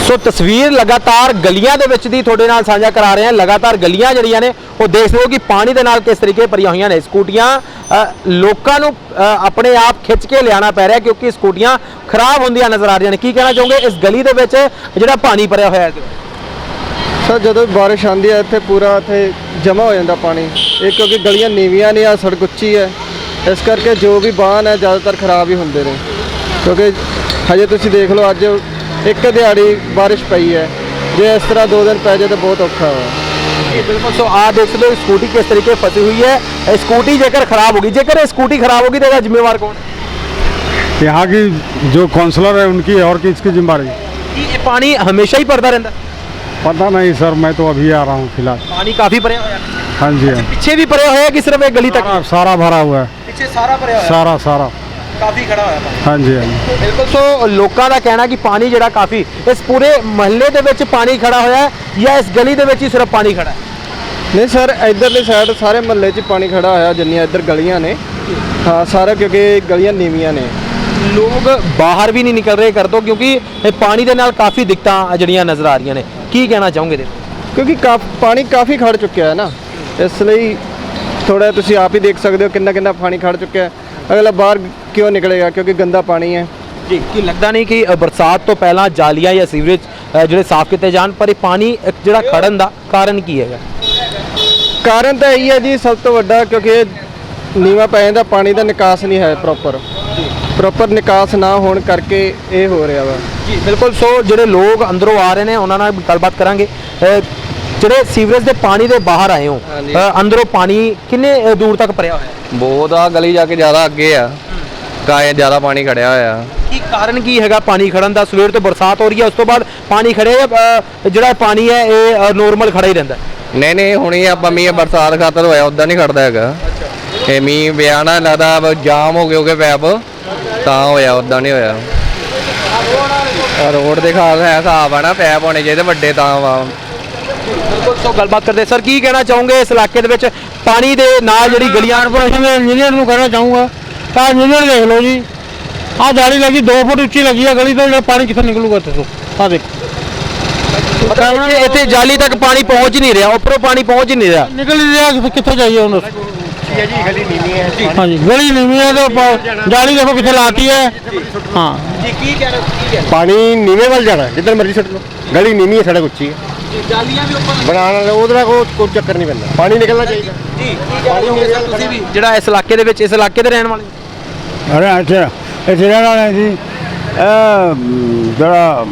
ਸੋ ਤਸਵੀਰ ਲਗਾਤਾਰ ਗਲੀਆਂ ਦੇ ਵਿੱਚ ਦੀ ਤੁਹਾਡੇ ਨਾਲ ਸਾਂਝਾ ਕਰਾ ਰਹੇ ਹਾਂ। ਲਗਾਤਾਰ ਗਲੀਆਂ ਜਿਹੜੀਆਂ ਨੇ, ਉਹ ਦੇਖ ਲਓ ਕਿ ਪਾਣੀ ਦੇ ਨਾਲ ਕਿਸ ਤਰੀਕੇ ਭਰੀਆਂ ਹੋਈਆਂ ਨੇ। ਸਕੂਟੀਆਂ ਲੋਕਾਂ ਨੂੰ ਆਪਣੇ ਆਪ ਖਿੱਚ ਕੇ ਲਿਆਉਣਾ ਪੈ ਰਿਹਾ ਕਿਉਂਕਿ ਸਕੂਟੀਆਂ ਖਰਾਬ ਹੁੰਦੀਆਂ ਨਜ਼ਰ ਆ ਰਹੀਆਂ ਨੇ। ਕੀ ਕਹਿਣਾ ਚਾਹੋਗੇ? ਇਸ ਗਲੀ ਦੇ ਵਿੱਚ ਜਿਹੜਾ ਪਾਣੀ ਭਰਿਆ ਹੋਇਆ ਹੈ
ਸਰ, ਜਦੋਂ ਬਾਰਿਸ਼ ਆਉਂਦੀ ਹੈ, ਇੱਥੇ ਪੂਰਾ ਇੱਥੇ ਜਮ੍ਹਾਂ ਹੋ ਜਾਂਦਾ ਪਾਣੀ। ਇਹ ਕਿਉਂਕਿ ਗਲੀਆਂ ਨੀਵੀਆਂ ਨੇ, ਆ ਸੜਕ ਉੱਚੀ ਹੈ। ਇਸ ਕਰਕੇ ਜੋ ਵੀ ਵਾਹਨ ਹੈ, ਜ਼ਿਆਦਾਤਰ ਖਰਾਬ ਹੀ ਹੁੰਦੇ ਨੇ। ਕਿਉਂਕਿ ਹਜੇ ਤੁਸੀਂ ਦੇਖ ਲਓ, ਅੱਜ ਇੱਕ ਦਿਹਾੜੀ ਬਾਰਿਸ਼ ਪਈ ਹੈ ਜੇ ਇਸ ਤਰ੍ਹਾਂ ਦੋ ਦਿਨ ਪੈ ਜਾਏ ਤਾਂ ਬਹੁਤ ਔਖਾ ਹੈ
ਬਿਲਕੁਲ ਸੋ ਆ ਦੇਖ ਸਕਦੇ ਹੋ ਸਕੂਟੀ ਕਿਸ ਤਰੀਕੇ ਫਸੀ ਹੋਈ ਹੈ ਇਹ ਸਕੂਟੀ ਜੇਕਰ ਖਰਾਬ ਹੋ ਗਈ ਜੇਕਰ ਇਹ ਸਕੂਟੀ ਖਰਾਬ ਹੋ ਗਈ ਤਾਂ ਇਹਦਾ ਜ਼ਿੰਮੇਵਾਰ ਕੌਣ ਹੈ
यहाँ की जो काउंसलर है उनकी और किसकी जिम्मेदारी
ਕੀ ਇਹ ਪਾਣੀ ਹਮੇਸ਼ਾ ਹੀ ਭਰਦਾ ਰਹਿੰਦਾ
पता नहीं सर मैं तो अभी आ रहा हूँ फिलहाल
ਪਾਣੀ ਕਾਫੀ ਭਰਿਆ ਹੋਇਆ ਹੈ
हाँ जी हाँ
ਪਿੱਛੇ ਵੀ ਭਰਿਆ ਹੋਇਆ ਹੈ ਕਿ ਸਿਰਫ ਇਹ ਗਲੀ ਤੱਕ
सारा- सारा भरा हुआ है
ਪਿੱਛੇ ਸਾਰਾ ਭਰਿਆ ਹੋਇਆ
सारा सारा
ਕਾਫੀ ਖੜਾ ਹੋਇਆ ਪਾਣੀ
ਹਾਂਜੀ ਹਾਂਜੀ।
ਬਿਲਕੁਲ ਸੋ ਲੋਕਾਂ ਦਾ ਕਹਿਣਾ ਕਿ ਪਾਣੀ ਜਿਹੜਾ ਕਾਫੀ ਇਸ ਪੂਰੇ ਮਹੱਲੇ ਦੇ ਵਿੱਚ ਪਾਣੀ ਖੜਾ ਹੋਇਆ ਹੈ ਜਾਂ ਇਸ ਗਲੀ ਦੇ ਵਿੱਚ ਹੀ ਸਿਰਫ ਪਾਣੀ ਖੜਾ ਹੈ?
ਨਹੀਂ ਸਰ ਇਧਰਲੀ ਸਾਈਡ ਸਾਰੇ ਮਹੱਲੇ 'ਚ ਪਾਣੀ ਖੜਾ ਹੋਇਆ ਜਿੰਨੀਆਂ ਇੱਧਰ ਗਲੀਆਂ ਨੇ। ਹਾਂ ਸਾਰਾ ਕਿਉਂਕਿ ਗਲੀਆਂ ਨੀਵੀਆਂ ਨੇ।
ਲੋਕ ਬਾਹਰ ਵੀ ਨਹੀਂ ਨਿਕਲ ਰਹੇ ਕਰ ਤੋਂ ਕਿਉਂਕਿ ਇਹ ਪਾਣੀ ਦੇ ਨਾਲ ਕਾਫੀ ਦਿੱਕਤਾਂ ਜਿਹੜੀਆਂ ਨਜ਼ਰ ਆ ਰਹੀਆਂ ਨੇ। ਕੀ ਕਹਿਣਾ ਚਾਹੋਗੇ ਦੇ
ਕਿਉਂਕਿ ਕਾਫ- ਪਾਣੀ ਕਾਫੀ ਖੜ ਚੁੱਕਿਆ ਹੈ ਨਾ। ਇਸ ਲਈ ਥੋੜਾ ਤੁਸੀਂ ਆਪ ਹੀ ਦੇਖ ਸਕਦੇ ਹੋ ਕਿੰਨਾ ਕਿੰਨਾ ਪਾਣੀ ਖੜ ਚੁੱਕਿਆ ਹੈ। ਅਗਲਾ ਬਾਹਰ ਕਿਉਂ ਨਿਕਲੇਗਾ? ਕਿਉਂਕਿ ਗੰਦਾ ਪਾਣੀ ਹੈ।
ਜੀ ਕੀ ਲੱਗਦਾ ਨਹੀਂ ਕਿ ਬਰਸਾਤ ਤੋਂ ਪਹਿਲਾਂ ਜਾਲੀਆਂ ਜਾਂ ਸੀਵਰੇਜ ਜਿਹੜੇ ਸਾਫ਼ ਕੀਤੇ ਜਾਣ ਪਰ ਇਹ ਪਾਣੀ ਜਿਹੜਾ ਖੜਨ ਦਾ ਕਾਰਨ ਕੀ ਹੈਗਾ?
ਕਾਰਨ ਤਾਂ ਇਹੀ ਹੈ ਜੀ ਸਭ ਤੋਂ ਵੱਡਾ ਕਿਉਂਕਿ ਨੀਵਾ ਪੈ ਜਾਂਦਾ ਪਾਣੀ ਦਾ ਨਿਕਾਸ ਨਹੀਂ ਹੈ ਪ੍ਰੋਪਰ ਪ੍ਰੋਪਰ ਨਿਕਾਸ ਨਾ ਹੋਣ ਕਰਕੇ ਇਹ ਹੋ ਰਿਹਾ ਵਾ।
ਜੀ ਬਿਲਕੁਲ ਸੋ ਜਿਹੜੇ ਲੋਕ ਅੰਦਰੋਂ ਆ ਰਹੇ ਨੇ ਉਹਨਾਂ ਨਾਲ ਗੱਲਬਾਤ ਕਰਾਂਗੇ। ਜਿਹੜੇ ਸੀਵਰੇਜ ਦੇ ਪਾਣੀ ਦੇ ਬਾਹਰ ਆਏ ਹੋ ਅ, ਅੰਦਰੋਂ ਪਾਣੀ ਕਿੰਨੇ ਅ, ਦੂਰ ਤੱਕ ਭਰਿਆ ਹੋਇਆ ਹੈ?
ਬਹੁਤ ਆ ਗਲੀ ਜਾ ਕੇ ਜ਼ਿਆਦਾ ਅੱਗੇ ਆ। ਕਾਏ ਜ਼ਿਆਦਾ ਪਾਣੀ ਖੜਿਆ ਹੋਇਆ।
ਕੀ ਕਾਰਨ ਕੀ ਹੈਗਾ ਪਾਣੀ ਖੜਨ ਦਾ? ਸਵੇਰ ਤੋਂ ਬਰਸਾਤ ਹੋ ਰਹੀ ਹੈ ਉਸ ਤੋਂ ਬਾਅਦ ਪਾਣੀ ਖੜੇ ਜਿਹੜਾ ਪਾਣੀ ਹੈ ਇਹ ਨੋਰਮਲ ਖੜਾ ਹੀ ਰਹਿੰਦਾ ਹੈ?
ਨਹੀਂ ਨਹੀਂ ਹੁਣੀ ਆਪਾਂ ਮੀਂਹ ਬਰਸਾਤ ਖਾਤਰ ਹੋਇਆ ਉਦਾਂ ਨਹੀਂ ਖੜਦਾ ਹੈਗਾ। ਇਹ ਮੀਂਹ ਨਾ ਲੱਗਦਾ ਜਾਮ ਹੋ ਗਏ ਹੋਗੇ ਪੈਪ ਤਾਂ ਹੋਇਆ ਉਦਾਂ ਨਹੀਂ ਹੋਇਆ। ਆਹ ਰੋਡ ਦੇ ਖਾਸ ਹੈ ਹਿਸਾਬ ਆ ਨਾ ਪੈਪ ਹੋਣੇ ਚਾਹੀਦੇ ਵੱਡੇ ਤਾਂ ਵਾ
ਬਿਲਕੁਲ ਸੋ ਗੱਲਬਾਤ ਕਰਦੇ ਸਰ ਕੀ ਕਹਿਣਾ ਚਾਹੋਗੇ ਇਸ ਇਲਾਕੇ ਦੇ ਵਿੱਚ? ਪਾਣੀ ਦੇ ਨਾਲ ਜਿਹੜੀ ਗਲੀਆਂ
ਕਾਰਪੋਰੇਸ਼ਨ ਦੇ ਇੰਜੀਨੀਅਰ ਨੂੰ ਕਹਿਣਾ ਚਾਹੂੰਗਾ। ਤਾਂ ਇੰਜੀਨੀਅਰ ਦੇਖ ਲਓ ਜੀ। ਆਹ ਜਾਲੀ ਲੱਗੀ 2 ਫੁੱਟ ਉੱਚੀ ਲੱਗੀ ਆ ਗਲੀ ਤੋਂ ਜਿਹੜਾ ਪਾਣੀ ਕਿੱਥੋਂ ਨਿਕਲੂਗਾ ਦੱਸੋ ਆਹ ਦੇਖੋ।
ਮਤਲਬ ਇੱਥੇ- ਇੱਥੇ ਜਾਲੀ ਤੱਕ ਪਾਣੀ ਪਹੁੰਚ ਹੀ ਨਹੀਂ ਰਿਹਾ ਉੱਪਰੋਂ ਪਾਣੀ ਪਹੁੰਚ ਹੀ ਨਹੀਂ ਰਿਹਾ।
ਨਿਕਲ ਹੀ ਰਿਹਾ ਕਿੱਥੇ- ਕਿੱਥੇ ਜਾਈਏ ਹੁਣ? ਦੱਸੋ ਹਾਂਜੀ ਗਲੀ ਨੀਵੀਂ ਹੈ ਤੇ ਪ- ਜਾਲੀ ਦੇਖੋ ਕਿੱਥੇ ਲਾਤੀ ਹੈ। ਹਾਂ।
ਜੀ ਕੀ ਕਹਿ ਰਹੇ ਕੀ ਕਹਿ
ਪਾਣੀ ਨੀਵੇਂ ਵੱਲ ਜਾਣਾ ਜਿੱਧਰ ਮਰਜ਼ੀ ਸੁੱਟ ਲਓ। ਗਲੀ ਨੀਵੀਂ ਹੈ ਸੜਕ ਉੱਚੀ ਹੈ।
ਜਾਲੀਆਂ ਵੀ ਉੱਪਰ
ਬਣਾਉਣ ਉਹਦੇ ਨਾਲ ਕੋਈ ਕੋਈ ਚੱਕਰ ਨਹੀਂ ਪੈਂਦਾ। ਪਾਣੀ ਨਿਕਲਣਾ ਚਾਹੀਦਾ।
ਜੀ ਕੀ ਹੋ ਸਰ ਤੁਸੀਂ ਵੀ। ਜਿਹੜਾ ਇਸ ਇਲਾਕੇ ਦੇ ਵਿੱਚ ਇਸ ਇਲਾਕੇ ਦੇ ਰਹਿਣ ਵਾਲੇ
ਅਰੇ ਅੱਛਾ ਇੱਥੇ ਰਹਿਣ ਵਾਲੇ ਸੀ। ਇਹ ਜਿਹੜਾ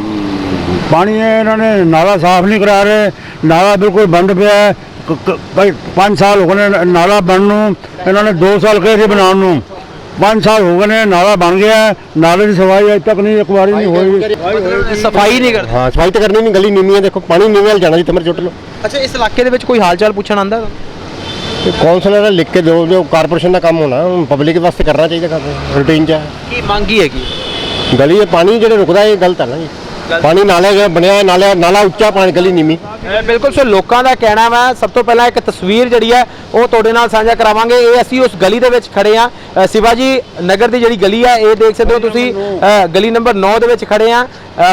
ਪਾਣੀ ਹੈ ਇਹਨਾਂ ਨੇ ਨਾਲਾ ਸਾਫ਼ ਨਹੀਂ ਕਰਾ ਰਹੇ। ਨਾਲਾ ਬਿਲਕੁਲ ਬੰਦ ਪਿਆ ਹੈ। ਕ- ਕ- ਕਈ 5 ਸਾਲ ਹੋ ਗਏ ਨੇ ਨਾਲਾ ਬਣਨ ਨੂੰ। ਇਹਨਾਂ ਨੇ 2 ਸਾਲ ਕਹੇ ਸੀ ਬਣਾਉਣ ਨੂੰ। 5 ਸਾਲ ਹੋ ਗਏ ਨੇ ਨਾਲਾ ਬਣ ਗਿਆ ਨਾਲੇ ਦੀ ਸਫ਼ਾਈ ਅਜੇ ਤੱਕ ਨਹੀਂ ਇੱਕ ਵਾਰੀ ਨਹੀਂ ਹੋਈ।
ਸਫ਼ਾਈ ਨਹੀਂ ਕਰਦੇ।
ਹਾਂ ਸਫ਼ਾਈ ਤਾਂ ਕਰਨੀ ਨਹੀਂ ਗਲੀ ਨੀਵੀਂ ਹੈ ਦੇਖੋ ਪਾਣੀ ਨੀਵੇਂ ਵੱਲ ਜਾਣਾ ਜਿੱਥੇ ਮਰ ਚੁੱਟ ਲਓ।
ਅੱਛਾ ਇਸ ਇਲਾਕੇ ਦੇ ਵਿੱਚ ਕੋਈ ਹਾਲਚਾਲ ਪੁੱਛਣ ਆਂਦਾ
ਤੇ ਕੌਂਸਲਰ ਨੇ ਲਿਖ ਕੇ ਦਿਓ ਜੋ ਕਾਰਪੋਰੇਸ਼ਨ ਦਾ ਕੰਮ ਹੋਣਾ ਪਬਲਿਕ ਵਾਸਤੇ ਕਰਨਾ ਚਾਹੀਦਾ ਕੰਮ ਰੂਟੀਨ 'ਚ।
ਕੀ ਮੰਗ ਕੀ ਹੈਗੀ?
ਗਲੀ 'ਚ ਪਾਣੀ ਜਿਹੜੇ ਰੁਕਦਾ ਇਹ ਗਲਤ ਹੈ ਨਾ ਜੀ। ਪਾਣੀ ਨਾਲੇ ਜਿਹਾ ਬਣਿਆ ਨਾਲੇ ਨਾਲਾ ਉੱਚਾ ਪਾਣੀ ਗਲੀ ਨੀਵੀਂ।
ਬਿਲਕੁਲ ਸੋ ਲੋਕਾਂ ਦਾ ਕਹਿਣਾ ਵਾ ਸਭ ਤੋਂ ਪਹਿਲਾਂ ਇੱਕ ਤਸਵੀਰ ਜਿਹੜੀ ਹੈ ਉਹ ਤੁਹਾਡੇ ਨਾਲ ਸਾਂਝਾ ਕਰਾਵਾਂਗੇ। ਇਹ ਅਸੀਂ ਉਸ ਗਲੀ ਦੇ ਵਿੱਚ ਖੜੇ ਆ ਸ਼ਿਵਾਜੀ ਨਗਰ ਦੀ ਜਿਹੜੀ ਗਲੀ ਆ ਇਹ ਦੇਖ ਸਕਦੇ ਹੋ ਤੁਸੀਂ ਗਲੀ ਨੰਬਰ 9 ਦੇ ਵਿੱਚ ਖੜੇ ਆ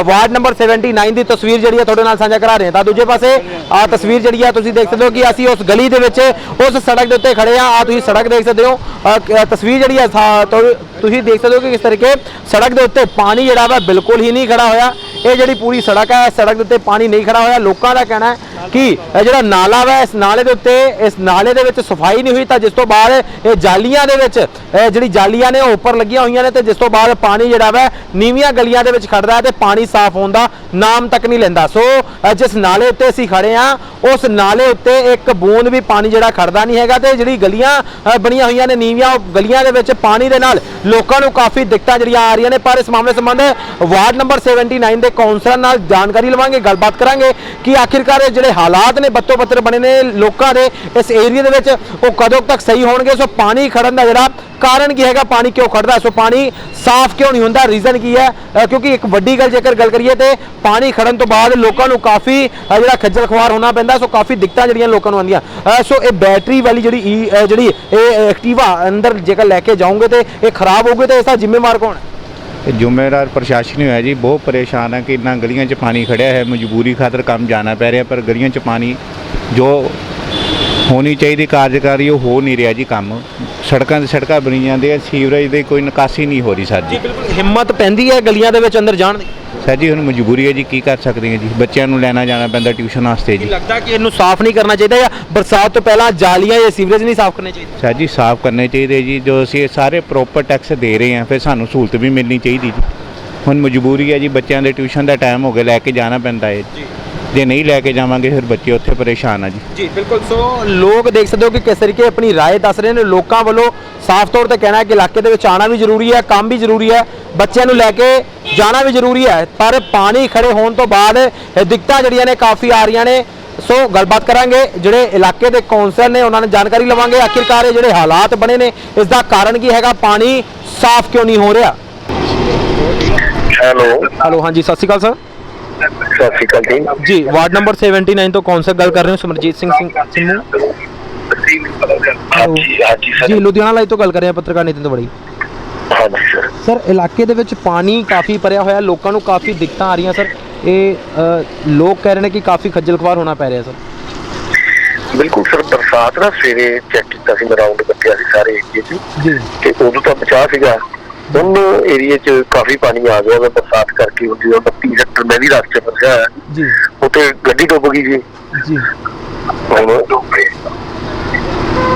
ਵਾਰਡ ਨੰਬਰ 79 ਦੀ ਤਸਵੀਰ ਜਿਹੜੀ ਹੈ ਤੁਹਾਡੇ ਨਾਲ ਸਾਂਝਾ ਕਰਾ ਰਹੇ ਹਾਂ। ਤਾਂ ਦੂਜੇ ਪਾਸੇ ਆ ਤਸਵੀਰ ਜਿਹੜੀ ਆ ਤੁਸੀਂ ਦੇਖ ਸਕਦੇ ਹੋ ਕਿ ਅਸੀਂ ਉਸ ਗਲੀ ਦੇ ਵਿੱਚ ਉਸ ਸੜਕ ਦੇ ਉੱਤੇ ਖੜੇ ਆ ਆ ਤੁਸੀਂ ਸੜਕ ਦੇਖ ਸਕਦੇ ਹੋ। ਤਸਵੀਰ ਜਿਹੜੀ ਆ ਤੁਸੀਂ ਦੇਖ ਸਕਦੇ ਹੋ ਕਿ ਕਿਸ ਤਰੀਕੇ ਸੜਕ ਦੇ ਉੱਤੇ ਪਾਣੀ ਜਿਹੜਾ ਵਾ ਬਿਲਕੁਲ ਹੀ ਨਹੀਂ ਖੜਾ ਹੋਇਆ। ਇਹ ਜਿਹੜੀ ਪੂਰੀ ਸੜਕ ਹੈ, ਇਸ ਸੜਕ ਦੇ ਉੱਤੇ ਪਾਣੀ ਨਹੀਂ ਖੜਾ ਹੋਇਆ। ਲੋਕਾਂ ਦਾ ਕਹਿਣਾ ਹੈ ਕਿ ਇਹ ਜਿਹੜਾ ਨਾਲਾ ਵਾ, ਇਸ ਨਾਲੇ ਦੇ ਉੱਤੇ, ਇਸ ਨਾਲੇ ਦੇ ਵਿੱਚ ਸਫ਼ਾਈ ਨਹੀਂ ਹੋਈ ਤਾਂ ਜਿਸ ਤੋਂ ਬਾਅਦ ਇਹ ਜਾਲੀਆਂ ਦੇ ਵਿੱਚ ਜਿਹੜੀ ਜਾਲੀਆਂ ਨੇ, ਉਹ ਉੱਪਰ ਲੱਗੀਆਂ ਹੋਈਆਂ ਨੇ ਤੇ ਜਿਸ ਤੋਂ ਬਾਅਦ ਪਾਣੀ ਜਿਹੜਾ ਵਾ, ਨੀਵੀਆਂ ਗਲੀਆਂ ਦੇ ਵਿੱਚ ਖੜਦਾ ਹੈ ਤੇ ਪਾਣੀ ਸਾਫ਼ ਹੋਣ ਦਾ ਨਾਮ ਤੱਕ ਨਹੀਂ ਲੈਂਦਾ। ਸੋ ਜਿਸ ਨਾਲੇ ਉੱਤੇ ਅਸੀਂ ਖੜੇ ਆ ਉਸ ਨਾਲੇ ਉੱਤੇ ਇੱਕ ਬੂੰਦ ਵੀ ਪਾਣੀ ਜਿਹੜਾ ਖੜਦਾ ਨਹੀਂ ਹੈਗਾ ਤੇ ਜਿਹੜੀ ਗਲੀਆਂ ਬਣੀਆਂ ਹੋਈਆਂ ਨੇ ਨੀਵੀਆਂ, ਉਹ ਗਲੀਆਂ ਦੇ ਵਿੱਚ ਪਾਣੀ ਦੇ ਨਾਲ ਲੋਕਾਂ ਨੂੰ ਕਾਫੀ ਦਿੱਕਤਾਂ ਜਿਹੜੀਆਂ ਆ ਰਹੀਆਂ ਨੇ। ਪਰ ਇਸ ਮਾਮਲੇ ਸੰਬੰਧ ਵਾਰਡ ਨੰਬਰ 79 ਦੇ ਕਾਉਂਸਲਰ ਨਾਲ ਜਾਣਕਾਰੀ ਲਵਾਂਗੇ, ਗੱਲਬਾਤ ਕਰਾਂਗੇ ਕਿ ਆਖਿਰਕਾਰ ਇਹ ਜਿਹੜੇ ਹਾਲਾਤ ਨੇ ਬੱਤੋ ਬੱਤਰ ਬਣੇ ਨੇ ਲੋਕਾਂ ਦੇ ਇਸ ਏਰੀਆ ਦੇ ਵਿੱਚ, ਉਹ ਕਦੋਂ ਤੱਕ ਸਹੀ ਹੋਣਗੇ? ਸੋ ਪਾਣੀ ਖੜਨ ਦਾ ਜਿਹੜਾ ਕਾਰਨ ਕੀ ਹੈਗਾ? ਪਾਣੀ ਕਿਉਂ ਖੜਦਾ? ਸੋ ਪਾਣੀ ਸਾਫ਼ ਕਿਉਂ ਨਹੀਂ ਹੁੰਦਾ? ਰੀਜ਼ਨ ਕੀ ਹੈ? ਕਿਉਂਕਿ ਇੱਕ ਵੱਡੀ ਗੱਲ ਜੇਕਰ ਗੱਲ ਕਰੀਏ ਤੇ ਪਾਣੀ ਖੜਨ ਤੋਂ ਬਾਅਦ ਲੋਕਾਂ ਨੂੰ ਕਾਫੀ ਜਿਹੜਾ ਖੱਜਲ ਖਵਾਰ ਹੋਣਾ ਪੈਂਦਾ, ਸੋ ਕਾਫੀ ਦਿੱਕਤਾਂ ਜਿਹੜੀਆਂ ਲੋਕਾਂ ਨੂੰ ਆਉਂਦੀਆਂ। ਸੋ ਇਹ ਬੈਟਰੀ ਵਾਲੀ ਜਿਹੜੀ ਈ ਜਿਹੜੀ ਇਹ ਐਕਟਿਵਾ ਅੰਦਰ ਜੇਕਰ ਲੈ ਕੇ ਜਾਓਗੇ ਤੇ ਇਹ ਖਰਾਬ ਹੋਊਗੀ, ਤੇ ਇਸ ਦਾ ਜ਼ਿੰਮੇਵਾਰ ਕੌਣ ਹੈ?
ਜ਼ਿੰਮੇਵਾਰ ਪ੍ਰਸ਼ਾਸਨ ਹੀ ਹੋਇਆ ਜੀ, ਬਹੁਤ ਪਰੇਸ਼ਾਨ ਹੈ ਕਿ ਇੰਨਾ ਗਲੀਆਂ 'ਚ ਪਾਣੀ ਖੜਿਆ ਹੈ, ਮਜਬੂਰੀ ਖਾਤਰ ਕੰਮ ਜਾਣਾ ਪੈ ਰਿਹਾ, ਪਰ ਗਲੀਆਂ 'ਚ ਪਾਣੀ ਜੋ ਹੋਣੀ ਚਾਹੀਦੀ ਕਾਰਜਕਾਰੀ, ਉਹ ਹੋ ਨਹੀਂ ਰਿਹਾ ਜੀ ਕੰਮ। ਸੜਕਾਂ ਤੇ ਸੜਕਾਂ ਬਣੀ ਜਾਂਦੀਆਂ, ਸੀਵਰੇਜ ਦੀ ਕੋਈ ਨਿਕਾਸੀ ਨਹੀਂ ਹੋ ਰਹੀ, ਸਰ ਜੀ,
ਬਿਲਕੁਲ ਹਿੰਮਤ ਪੈਂਦੀ ਹੈ ਗਲੀਆਂ ਦੇ ਵਿੱਚ ਅੰਦਰ ਜਾਣ ਦੀ?
ਸਰ ਜੀ ਹੁਣ ਮਜਬੂਰੀ ਹੈ ਜੀ ਕੀ ਕਰ ਸਕਦੇ ਹਾਂ ਜੀ? ਬੱਚਿਆਂ ਨੂੰ ਲੈਣਾ ਜਾਣਾ ਪੈਂਦਾ ਟਿਊਸ਼ਨ ਵਾਸਤੇ ਜੀ।
ਲੱਗਦਾ ਕਿ ਇਹਨੂੰ ਸਾਫ਼ ਨਹੀਂ ਕਰਨਾ ਚਾਹੀਦਾ ਜਾਂ ਬਰਸਾਤ ਤੋਂ ਪਹਿਲਾਂ ਜਾਲੀਆਂ ਜਾਂ ਸੀਵਰੇਜ ਨਹੀਂ ਸਾਫ਼ ਕਰਨੇ ਚਾਹੀਦੇ?
ਸਰ ਜੀ ਸਾਫ਼ ਕਰਨੇ ਚਾਹੀਦੇ ਜੀ। ਜੋ ਅਸੀਂ ਇਹ ਸਾਰੇ ਪ੍ਰੋਪਰ ਟੈਕਸ ਦੇ ਰਹੇ ਹਾਂ ਫਿਰ ਸਾਨੂੰ ਸਹੂਲਤ ਵੀ ਮਿਲਣੀ ਚਾਹੀਦੀ ਜੀ। ਹੁਣ ਮਜਬੂਰੀ ਹੈ ਜੀ ਬੱਚਿਆਂ ਦੇ ਟਿਊਸ਼ਨ ਦਾ ਟਾਈਮ ਹੋ ਗਿਆ ਲੈ ਕੇ ਜਾਣਾ ਪੈਂਦਾ ਹੈ। ਜੀ। ਜੇ ਨਹੀਂ ਲੈ ਕੇ ਜਾਵਾਂਗੇ ਫਿਰ ਬੱਚੇ ਉੱਥੇ ਪਰੇਸ਼ਾਨ ਆ ਜੀ
ਜੀ ਬਿਲਕੁਲ ਸੋ ਲੋਕ ਦੇਖ ਸਕਦੇ ਹੋ ਕਿ ਕਿਸ ਤਰੀਕੇ ਆਪਣੀ رائے ਦੱਸ ਰਹੇ ਨੇ ਲੋਕਾਂ ਵੱਲੋਂ ਸਾਫ਼ ਤੌਰ ਤੇ ਕਹਿਣਾ ਹੈ ਕਿ ਇਲਾਕੇ ਦੇ ਵਿੱਚ ਆਣਾ ਵੀ ਜ਼ਰੂਰੀ ਹੈ ਕੰਮ ਵੀ ਜ਼ਰੂਰੀ ਹੈ ਬੱਚਿਆਂ ਨੂੰ ਲੈ ਕੇ ਜਾਣਾ ਵੀ ਜ਼ਰੂਰੀ ਹੈ ਪਰ ਪਾਣੀ ਖੜੇ ਹੋਣ ਤੋਂ ਬਾਅਦ ਇਹ ਦਿੱਕਤਾਂ ਜਿਹੜੀਆਂ ਨੇ ਕਾਫੀ ਆ ਰਹੀਆਂ ਨੇ ਸੋ ਗੱਲਬਾਤ ਕਰਾਂਗੇ ਜਿਹੜੇ ਇਲਾਕੇ ਦੇ ਕੌਂਸਲਰ ਨੇ ਉਹਨਾਂ ਨੇ ਜਾਣਕਾਰੀ ਲਵਾਂਗੇ ਆਖਿਰਕਾਰ ਇਹ ਜਿਹੜੇ ਹਾਲਾਤ ਬਣੇ ਨੇ ਇਸ ਦਾ ਕਾਰਨ ਕੀ ਹੈਗਾ ਪਾਣੀ ਸਾਫ਼ ਕਿਉਂ ਨਹੀਂ ਹੋ ਰਿਹਾ
ਹੈਲੋ
ਹੈਲੋ ਹਾਂਜੀ ਸਤਿ ਸ਼੍ਰੀ ਅਕਾਲ ਸਰ
ਸਤਿ ਸ਼੍ਰੀ ਅਕਾਲ ਜੀ।
ਜੀ ਵਾਰਡ ਨੰਬਰ 79 ਤੋਂ ਕੌਂਸਲਰ ਗੱਲ ਕਰ ਰਹੇ ਹੋ ਸਿਮਰਜੀਤ ਸਿੰਘ ਸਿੰਘ ਸਿੰਮੂ?
ਹਾਂਜੀ ਹਾਂਜੀ ਸਰ।
ਜੀ ਲੁਧਿਆਣਾ ਲਾਈਵ ਤੋਂ ਗੱਲ ਕਰ ਰਹੇ ਹਾਂ ਪੱਤਰਕਾਰ ਨਿਤਿਨ ਤਵੜੀ
ਹਾਂਜੀ ਸਰ।
ਸਰ ਇਲਾਕੇ ਦੇ ਵਿੱਚ ਪਾਣੀ ਕਾਫੀ ਭਰਿਆ ਹੋਇਆ ਲੋਕਾਂ ਨੂੰ ਕਾਫੀ ਦਿੱਕਤਾਂ ਆ ਰਹੀਆਂ ਸਰ। ਇਹ ਅ, ਲੋਕ ਕਹਿ ਰਹੇ ਨੇ ਕਿ ਕਾਫੀ ਖੱਜਲ ਖਵਾਰ ਹੋਣਾ ਪੈ ਰਿਹਾ ਸਰ।
ਬਿਲਕੁਲ ਸਰ ਬਰਸਾਤ ਦਾ ਸਵੇਰੇ ਚੈੱਕ ਕੀਤਾ ਸੀ ਮੈਂ ਰਾਉਂਡ ਕੱਟਿਆ ਸੀ ਸਾਰੇ ਏਰੀਏ 'ਚ।
ਜੀ।
ਤੇ ਉਦੋਂ ਤਾਂ ਬਚਾਅ ਸੀਗਾ। ਹੁਣ ਏਰੀਏ 'ਚ ਕਾਫੀ ਪਾਣੀ ਆ ਗਿਆ ਵਾ ਬਰਸਾਤ ਕਰਕੇ ਹੁਣ ਜਦੋਂ 32 ਸੈਕਟਰ ਮੈਂ ਵੀ ਰਸਤੇ ਫਸਿਆ ਹੋਇਆ।
ਜੀ।
ਉੱਥੇ ਗੱਡੀ ਡੁੱਬ ਗਈ ਜੀ।
ਜੀ।
ਹੁਣ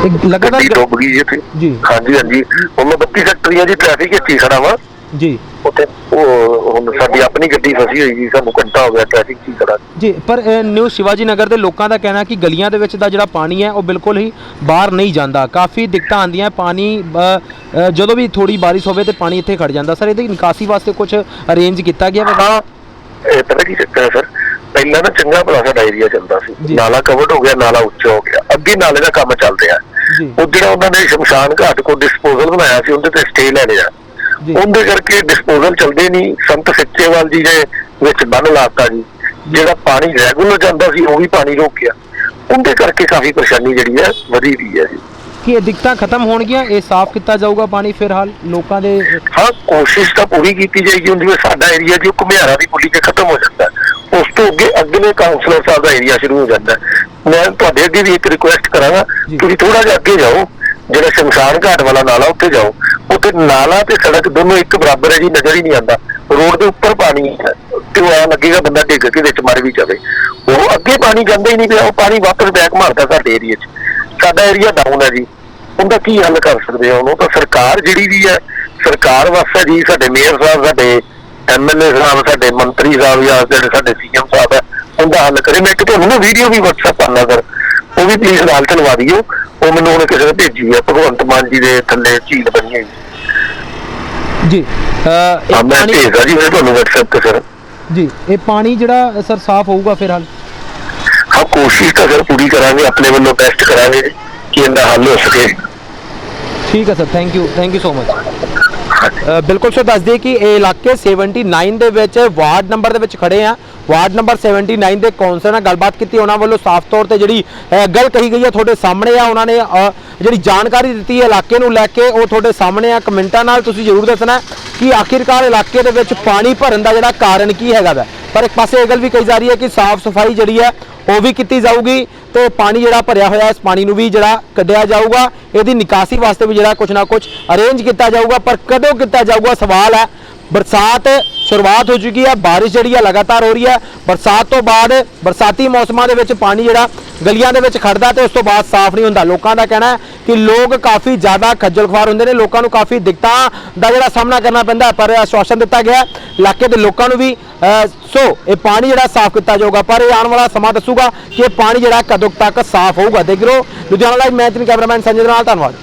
ਇੱਕ ਲਗਾਤਾਰ
ਡੁੱਬ ਗਈ ਜੀ
ਜੀ।
ਹਾਂਜੀ ਹਾਂਜੀ। ਹੁਣ ਮੈਂ 32 ਸੈਕਟਰੀਆਂ ਦੀ ਟ੍ਰੈਫਿਕ ਇੱਥੇ ਖੜਾ ਵਾ।
ਜੀ।
ਉੱਥੇ ਉਹ ਹੁਣ ਸਾਡੀ ਆਪਣੀ ਗੱਡੀ ਫਸੀ ਹੋਈ ਜੀ ਸਾਨੂੰ ਘੰਟਾ ਹੋ ਗਿਆ ਟ੍ਰੈਫਿਕ ਹੀ ਖੜਾ
ਜੀ ਪਰ ਅ, ਨਿਊ ਸ਼ਿਵਾਜੀ ਨਗਰ ਦੇ ਲੋਕਾਂ ਦਾ ਕਹਿਣਾ ਕਿ ਗਲੀਆਂ ਦੇ ਵਿੱਚ ਦਾ ਜਿਹੜਾ ਪਾਣੀ ਹੈ ਉਹ ਬਿਲਕੁਲ ਹੀ ਬਾਹਰ ਨਹੀਂ ਜਾਂਦਾ। ਕਾਫੀ ਦਿੱਕਤਾਂ ਆਉਂਦੀਆਂ ਪਾਣੀ ਅ, ਅ, ਜਦੋਂ ਵੀ ਥੋੜੀ ਬਾਰਿਸ਼ ਹੋਵੇ ਤੇ ਪਾਣੀ ਇੱਥੇ ਖੜ ਜਾਂਦਾ। ਸਰ ਇਹਦੀ ਨਿਕਾਸੀ ਵਾਸਤੇ ਕੁਝ ਅਰੇਂਜ ਕੀਤਾ ਗਿਆ ਵਾ?
ਹਾਂ ਇਹ ਪਤਾ ਕੀ ਚੱਕਰ ਹੈ ਸਰ? ਪਹਿਲਾਂ ਨਾ ਚੰਗਾ ਭਲਾ ਸਾਡਾ ਏਰੀਆ ਚੱਲਦਾ
ਜੀ।
ਸੀ ਨਾਲਾ ਕਵਰਡ ਹੋ ਗਿਆ ਨਾਲਾ ਉੱਚਾ ਹੋ ਗਿਆ। ਅੱਗੇ ਨਾਲੇ ਦਾ ਕੰਮ ਚੱਲ ਰਿਹਾ
ਜੀ।
ਉਹ ਜਿਹੜਾ ਉਹਨਾਂ ਨੇ ਸ਼ਮਸ਼ਾਨ ਘਾਟ ਕੋ ਡਿਸਪੋਜ਼ਲ ਬਣਾਇਆ ਸੀ ਉਹਦੇ ਤੇ ਸਟੇ ਲੈ ਲਿਆ
ਜੀ
ਉਹਦੇ ਕਰਕੇ ਡਿਸਪੋਜ਼ਲ ਚੱਲਦੇ ਨਹੀਂ ਸੰਤ ਸੱਚੇਵਾਲ ਜੀ ਦੇ ਵਿੱਚ ਬੰਨ ਲਾਤਾ ਜੀ। ਜਿਹੜਾ ਪਾਣੀ ਰੈਗੂਲਰ ਜਾਂਦਾ ਸੀ ਉਹ ਵੀ ਪਾਣੀ ਰੁਕ ਗਿਆ ਉਹਦੇ ਕਰਕੇ ਕਾਫੀ ਪਰੇਸ਼ਾਨੀ ਜਿਹੜੀ ਹੈ ਵਧੀ ਰਹੀ ਹੈ ਜੀ।
ਕੀ ਇਹ ਦਿੱਕਤਾਂ ਖਤਮ ਹੋਣਗੀਆਂ? ਇਹ ਸਾਫ਼ ਕੀਤਾ ਜਾਊਗਾ ਪਾਣੀ ਫਿਰ ਹਾਲ ਲੋਕਾਂ ਦੇ
ਹਾਂ ਕੋਸ਼ਿਸ਼ ਤਾਂ ਪੂਰੀ ਕੀਤੀ ਜਾਏਗੀ ਹੁਣ ਜਿਵੇਂ ਸਾਡਾ ਏਰੀਆ ਜੋ ਘੁਮਿਆਰਾ ਦੀ ਪੁਲੀ ਕੇ ਖਤਮ ਹੋ ਜਾਂਦਾ ਹੈ। ਉਸ ਤੋਂ ਅੱਗੇ ਅਗਲੇ ਕਾਉਂਸਲਰ ਸਾਹਿਬ ਦਾ ਏਰੀਆ ਸ਼ੁਰੂ ਹੋ ਜਾਂਦਾ ਹੈ। ਮੈਂ ਤੁਹਾਡੇ ਅੱਗੇ ਵੀ ਇੱਕ ਰਿਕੁਐਸਟ ਕਰਾਂਗਾ। ਤੁਸੀਂ ਥੋੜਾ ਜਿਹਾ ਅੱਗੇ ਜਾਓ। ਜਿਹੜਾ ਸ਼ਮਸ਼ਾਨ ਘਾਟ ਵਾਲਾ ਨਾਲਾ ਉੱਥੇ ਜਾਓ। ਉੱਥੇ ਨਾਲਾ ਤੇ ਸੜਕ ਦੋਨੋਂ ਇੱਕ ਬਰਾਬਰ ਹੈ ਜੀ, ਨਜ਼ਰ ਹੀ ਨਹੀਂ ਆਉਂਦਾ। ਰੋਡ ਦੇ ਉੱਪਰ ਪਾਣੀ ਹੈ, ਤੇ ਉਹ ਐਂ ਲੱਗੇਗਾ ਬੰਦਾ ਡਿੱਗ ਕੇ ਵਿੱਚ ਮਰ ਵੀ ਜਾਵੇ। ਉਹ ਅੱਗੇ ਪਾਣੀ ਜਾਂਦਾ ਹੀ ਨਹੀਂ ਪਿਆ, ਉਹ ਪਾਣੀ ਵਾਪਸ ਬੈਕ ਮਾਰਦਾ ਸਾਡੇ ਏਰੀਆ 'ਚ। ਸਾਡਾ ਏਰੀਆ ਡਾਊਨ ਹੈ ਜੀ। ਉਹਦਾ ਕੀ ਹੱਲ ਕਰ ਸਕਦੇ ਆ ਉਹਨੂੰ? ਤਾਂ ਸਰਕਾਰ ਜਿਹੜੀ ਵੀ ਹੈ, ਸਰਕਾਰ ਵਾਸਤੇ ਜੀ, ਸਾਡੇ ਮੇਅਰ ਸਾਹਿਬ, ਸਾਡੇ ਐਮਐਲਏ ਸਾਹਿਬ, ਸਾਡੇ ਮੰਤਰੀ ਸਾਹਿਬ ਜਾਂ ਜਿਹੜੇ ਸਾਡੇ ਸੀਐਮ ਸਾਹਿਬ ਹੈ ਉਹਦਾ ਹੱਲ ਕਰੇ। ਮੈਂ ਇੱਕ ਤੁਹਾਨੂੰ ਨਾ ਵੀਡੀਓ ਵੀ WhatsApp ਕਰਨਾ ਸਰ। ਉਹ ਵੀ ਪਲੀਜ਼ ਨਾਲ ਚਲਵਾ ਦਿਓ। ਉਹ ਮੈਨੂੰ ਉਹਨੇ ਕਿਸੇ ਨੇ ਭੇਜੀ ਹੈ ਭਗਵੰਤ ਮਾਨ ਜੀ ਦੇ ਥੱਲੇ ਝੀਲ ਬਣੀ ਹੈ ਜੀ
ਜੀ ਅ,
ਹਾਂ
ਇਹ
ਮੈਂ
ਪਾਣੀ
ਭੇਜਦਾ ਜੀ ਮੈਂ ਤੁਹਾਨੂੰ WhatsApp ਤੇ ਸਰ
ਜੀ ਇਹ ਪਾਣੀ ਜਿਹੜਾ ਸਰ ਸਾਫ਼ ਹੋਊਗਾ ਫਿਰ ਹਾਲ
ਹਾਂ ਕੋਸ਼ਿਸ਼ ਤਾਂ ਸਰ ਪੂਰੀ ਕਰਾਂਗੇ ਆਪਣੇ ਵੱਲੋਂ ਬੈਸਟ ਕਰਾਂਗੇ ਕਿ ਇਹਦਾ ਹੱਲ ਹੋ ਸਕੇ।
ਠੀਕ ਹੈ sir thank you thank you so much ਬਿਲਕੁਲ ਸੋ ਦੱਸ ਦਈਏ ਕਿ ਇਹ ਇਲਾਕੇ 79 ਦੇ ਵਿੱਚ ਵਾਰਡ ਨੰਬਰ ਦੇ ਵਿੱਚ ਖੜੇ ਆ। ਵਾਰਡ ਨੰਬਰ 79 ਦੇ ਕੌਂਸਲਰ ਨਾਲ ਗੱਲਬਾਤ ਕੀਤੀ, ਉਹਨਾਂ ਵੱਲੋਂ ਸਾਫ਼ ਤੌਰ ਤੇ ਜਿਹੜੀ ਗੱਲ ਕਹੀ ਗਈ ਹੈ ਤੁਹਾਡੇ ਸਾਹਮਣੇ ਆ, ਉਹਨਾਂ ਨੇ ਜਿਹੜੀ ਜਾਣਕਾਰੀ ਦਿੱਤੀ ਹੈ ਇਲਾਕੇ ਨੂੰ ਲੈ ਕੇ, ਉਹ ਤੁਹਾਡੇ ਸਾਹਮਣੇ ਆ ਕਮੈਂਟਾਂ ਨਾਲ ਤੁਸੀਂ ਜ਼ਰੂਰ ਦੱਸਣਾ ਕਿ ਆਖਿਰਕਾਰ ਇਲਾਕੇ ਦੇ ਵਿੱਚ ਪਾਣੀ ਭਰਨ ਦਾ ਜਿਹੜਾ ਕਾਰਨ ਕੀ ਹੈਗਾ ਵੈ। ਪਰ ਇੱਕ ਪਾਸੇ ਇਹ ਗੱਲ ਵੀ ਕਹੀ ਜਾ ਰਹੀ ਹੈ ਕਿ ਸਾਫ਼ ਸਫ਼ਾਈ ਜਿਹੜੀ ਹੈ, ਉਹ ਵੀ ਕੀਤੀ ਜਾਊਗੀ ਤੇ ਪਾਣੀ ਜਿਹੜਾ ਭਰਿਆ ਹੋਇਆ ਇਸ ਪਾਣੀ ਨੂੰ ਵੀ ਜਿਹੜਾ ਕੱਢਿਆ ਜਾਊਗਾ। ਇਹਦੀ ਨਿਕਾਸੀ ਵਾਸਤੇ ਵੀ ਜਿਹੜਾ ਕੁਝ ਨਾ ਕੁਝ ਅਰੇਂਜ ਕੀਤਾ ਜਾਊਗਾ, ਪਰ ਕਦੋਂ ਕੀਤਾ ਜਾਊਗਾ ਸਵਾਲ ਹੈ। ਬਰਸਾਤ ਸ਼ੁਰੂਆਤ ਹੋ ਚੁੱਕੀ ਹੈ, ਬਾਰਿਸ਼ ਜਿਹੜੀ ਹੈ ਲਗਾਤਾਰ ਹੋ ਰਹੀ ਹੈ। ਬਰਸਾਤ ਤੋਂ ਬਾਅਦ ਬਰਸਾਤੀ ਮੌਸਮਾਂ ਦੇ ਵਿੱਚ ਪਾਣੀ ਜਿਹੜਾ ਗਲੀਆਂ ਦੇ ਵਿੱਚ ਖੜਦਾ ਤੇ ਉਸ ਤੋਂ ਬਾਅਦ ਸਾਫ਼ ਨਹੀਂ ਹੁੰਦਾ। ਲੋਕਾਂ ਦਾ ਕਹਿਣਾ ਹੈ ਕਿ ਲੋਕ ਕਾਫੀ ਜ਼ਿਆਦਾ ਖੱਜਲ ਖੁਆਰ ਹੁੰਦੇ ਨੇ, ਲੋਕਾਂ ਨੂੰ ਕਾਫੀ ਦਿੱਕਤਾਂ ਦਾ ਜਿਹੜਾ ਸਾਹਮਣਾ ਕਰਨਾ ਪੈਂਦਾ ਪਰ ਆਸ਼ਵਾਸਨ ਦਿੱਤਾ ਗਿਆ ਇਲਾਕੇ ਦੇ ਲੋਕਾਂ ਨੂੰ ਵੀ ਸੋ ਇਹ ਪਾਣੀ ਜਿਹੜਾ ਸਾਫ਼ ਕੀਤਾ ਜਾਊਗਾ, ਪਰ ਇਹ ਆਉਣ ਵਾਲਾ ਸਮਾਂ ਦੱਸੂਗਾ ਕਿ ਇਹ ਪਾਣੀ ਜਿਹੜਾ ਕਦੋਂ ਤੱਕ ਸਾਫ਼ ਹੋਊਗਾ। ਦੇਖ ਲਓ ਲੁਧਿਆਣਾ ਲਾਈਵ ਮੈਂ ਤੇ ਕੈਮਰਾਮੈਨ ਸੰਜੇ ਦੇ ਨਾਲ, ਧੰਨਵਾਦ।